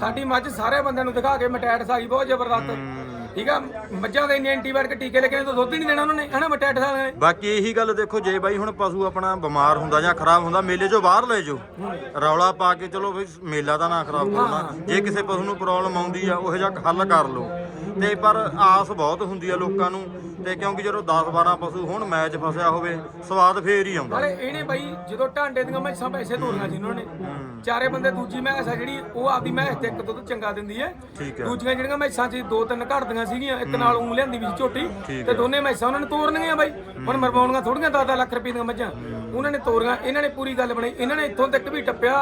ਸਾਡੀ ਮੱਝ ਸਾਰੇ ਬੰਦਿਆਂ ਨੂੰ ਦਿਖਾ ਕੇ ਮਟੈਟ ਸਾਈ ਬਹੁਤ ਜ਼ਬਰਦਸਤ। ਠੀਕ ਆ? ਮੱਝਾਂ ਦੇ ਇੰਨੇ ਐਂਟੀਬਾਇਓਟਿਕ ਟੀਕੇ ਲੱਗੇ ਨੇ ਤਾਂ ਦੁੱਧ ਹੀ ਨਹੀਂ ਦੇਣਾ ਉਹਨਾਂ ਨੇ ਹਨਾ ਮਟੈਟ ਸਾਲਿਆਂ ਨੇ ਬਾਕੀ ਇਹੀ ਗੱਲ ਦੇਖੋ ਜੇ ਬਾਈ ਹੁਣ ਪਸ਼ੂ ਆਪਣਾ ਬਿਮਾਰ ਹੁੰਦਾ ਜਾਂ ਖਰਾਬ ਹੁੰਦਾ ਮੇਲੇ ਚੋਂ ਬਾਹਰ ਲੈ ਜਾਓ। ਰੌਲਾ ਪਾ ਕੇ ਚਲੋ ਵੀ ਮੇਲਾ ਤਾਂ ਨਾ ਖਰਾਬ ਕਰਨਾ ਜੇ ਕਿਸੇ ਪਸ਼ੂ ਨੂੰ ਪ੍ਰੋਬਲਮ ਆਉਂਦੀ ਆ ਉਹ ਜਿਹਾ ਹੱਲ ਕਰ ਲਓ। ਤੇ ਪਰ ਆਸ ਬਹੁਤ ਹੁੰਦੀ ਆ ਲੋਕਾਂ ਨੂੰ ਤੇ ਕਿਉਂਕਿ ਜਦੋਂ 10 12 ਪਸ਼ੂ ਹੁਣ ਮੈਚ ਫਸਿਆ ਹੋਵੇ ਸਵਾਦ ਫੇਰ ਹੀ ਆਉਂਦਾ। ਨਾਲੇ ਇਹਨੇ ਬਾਈ ਜਦੋਂ ਢਾਂਡੇ ਦੀਆਂ ਮੈਸਾਂ ਪੈਸੇ ਤੋਰੀਆਂ ਸੀ ਉਹਨਾਂ ਨੇ ਚਾਰੇ ਬੰਦੇ ਦੂਜੀ ਮੈਸ ਆ ਜਿਹੜੀ ਉਹ ਆਪਦੀ ਮੈਸ ਤੇ ਇੱਕ ਦੁੱਧ ਚੰਗਾ ਦਿੰਦੀ ਹੈ। ਠੀਕ ਹੈ। ਦੂਜੀਆਂ ਜਿਹੜੀਆਂ ਮੈਸਾਂ ਸੀ ਦੋ ਤਿੰਨ ਘੜਦੀਆਂ ਸੀਗੀਆਂ ਇੱਕ ਨਾਲ ਉਂ ਲਿਆਂਦੀ ਵੀ ਸੀ ਝੋਟੀ ਤੇ ਦੋਨੇ ਮੈਸਾਂ ਉਹਨਾਂ ਨੇ ਤੋਰਨੀਆਂ ਬਾਈ। ਹੁਣ ਮਰਵਾਉਣੀਆਂ ਥੋੜੀਆਂ 10 ਲੱਖ ਰੁਪਏ ਦੀਆਂ ਮੱਝਾਂ। ਉਹਨਾਂ ਨੇ ਤੋਰੀਆਂ ਇਹਨਾਂ ਨੇ ਪੂਰੀ ਗੱਲ ਬਣਾਈ ਇਹਨਾਂ ਨੇ ਇੱਥੋਂ ਤੱਕ ਵੀ ਟੱਪਿਆ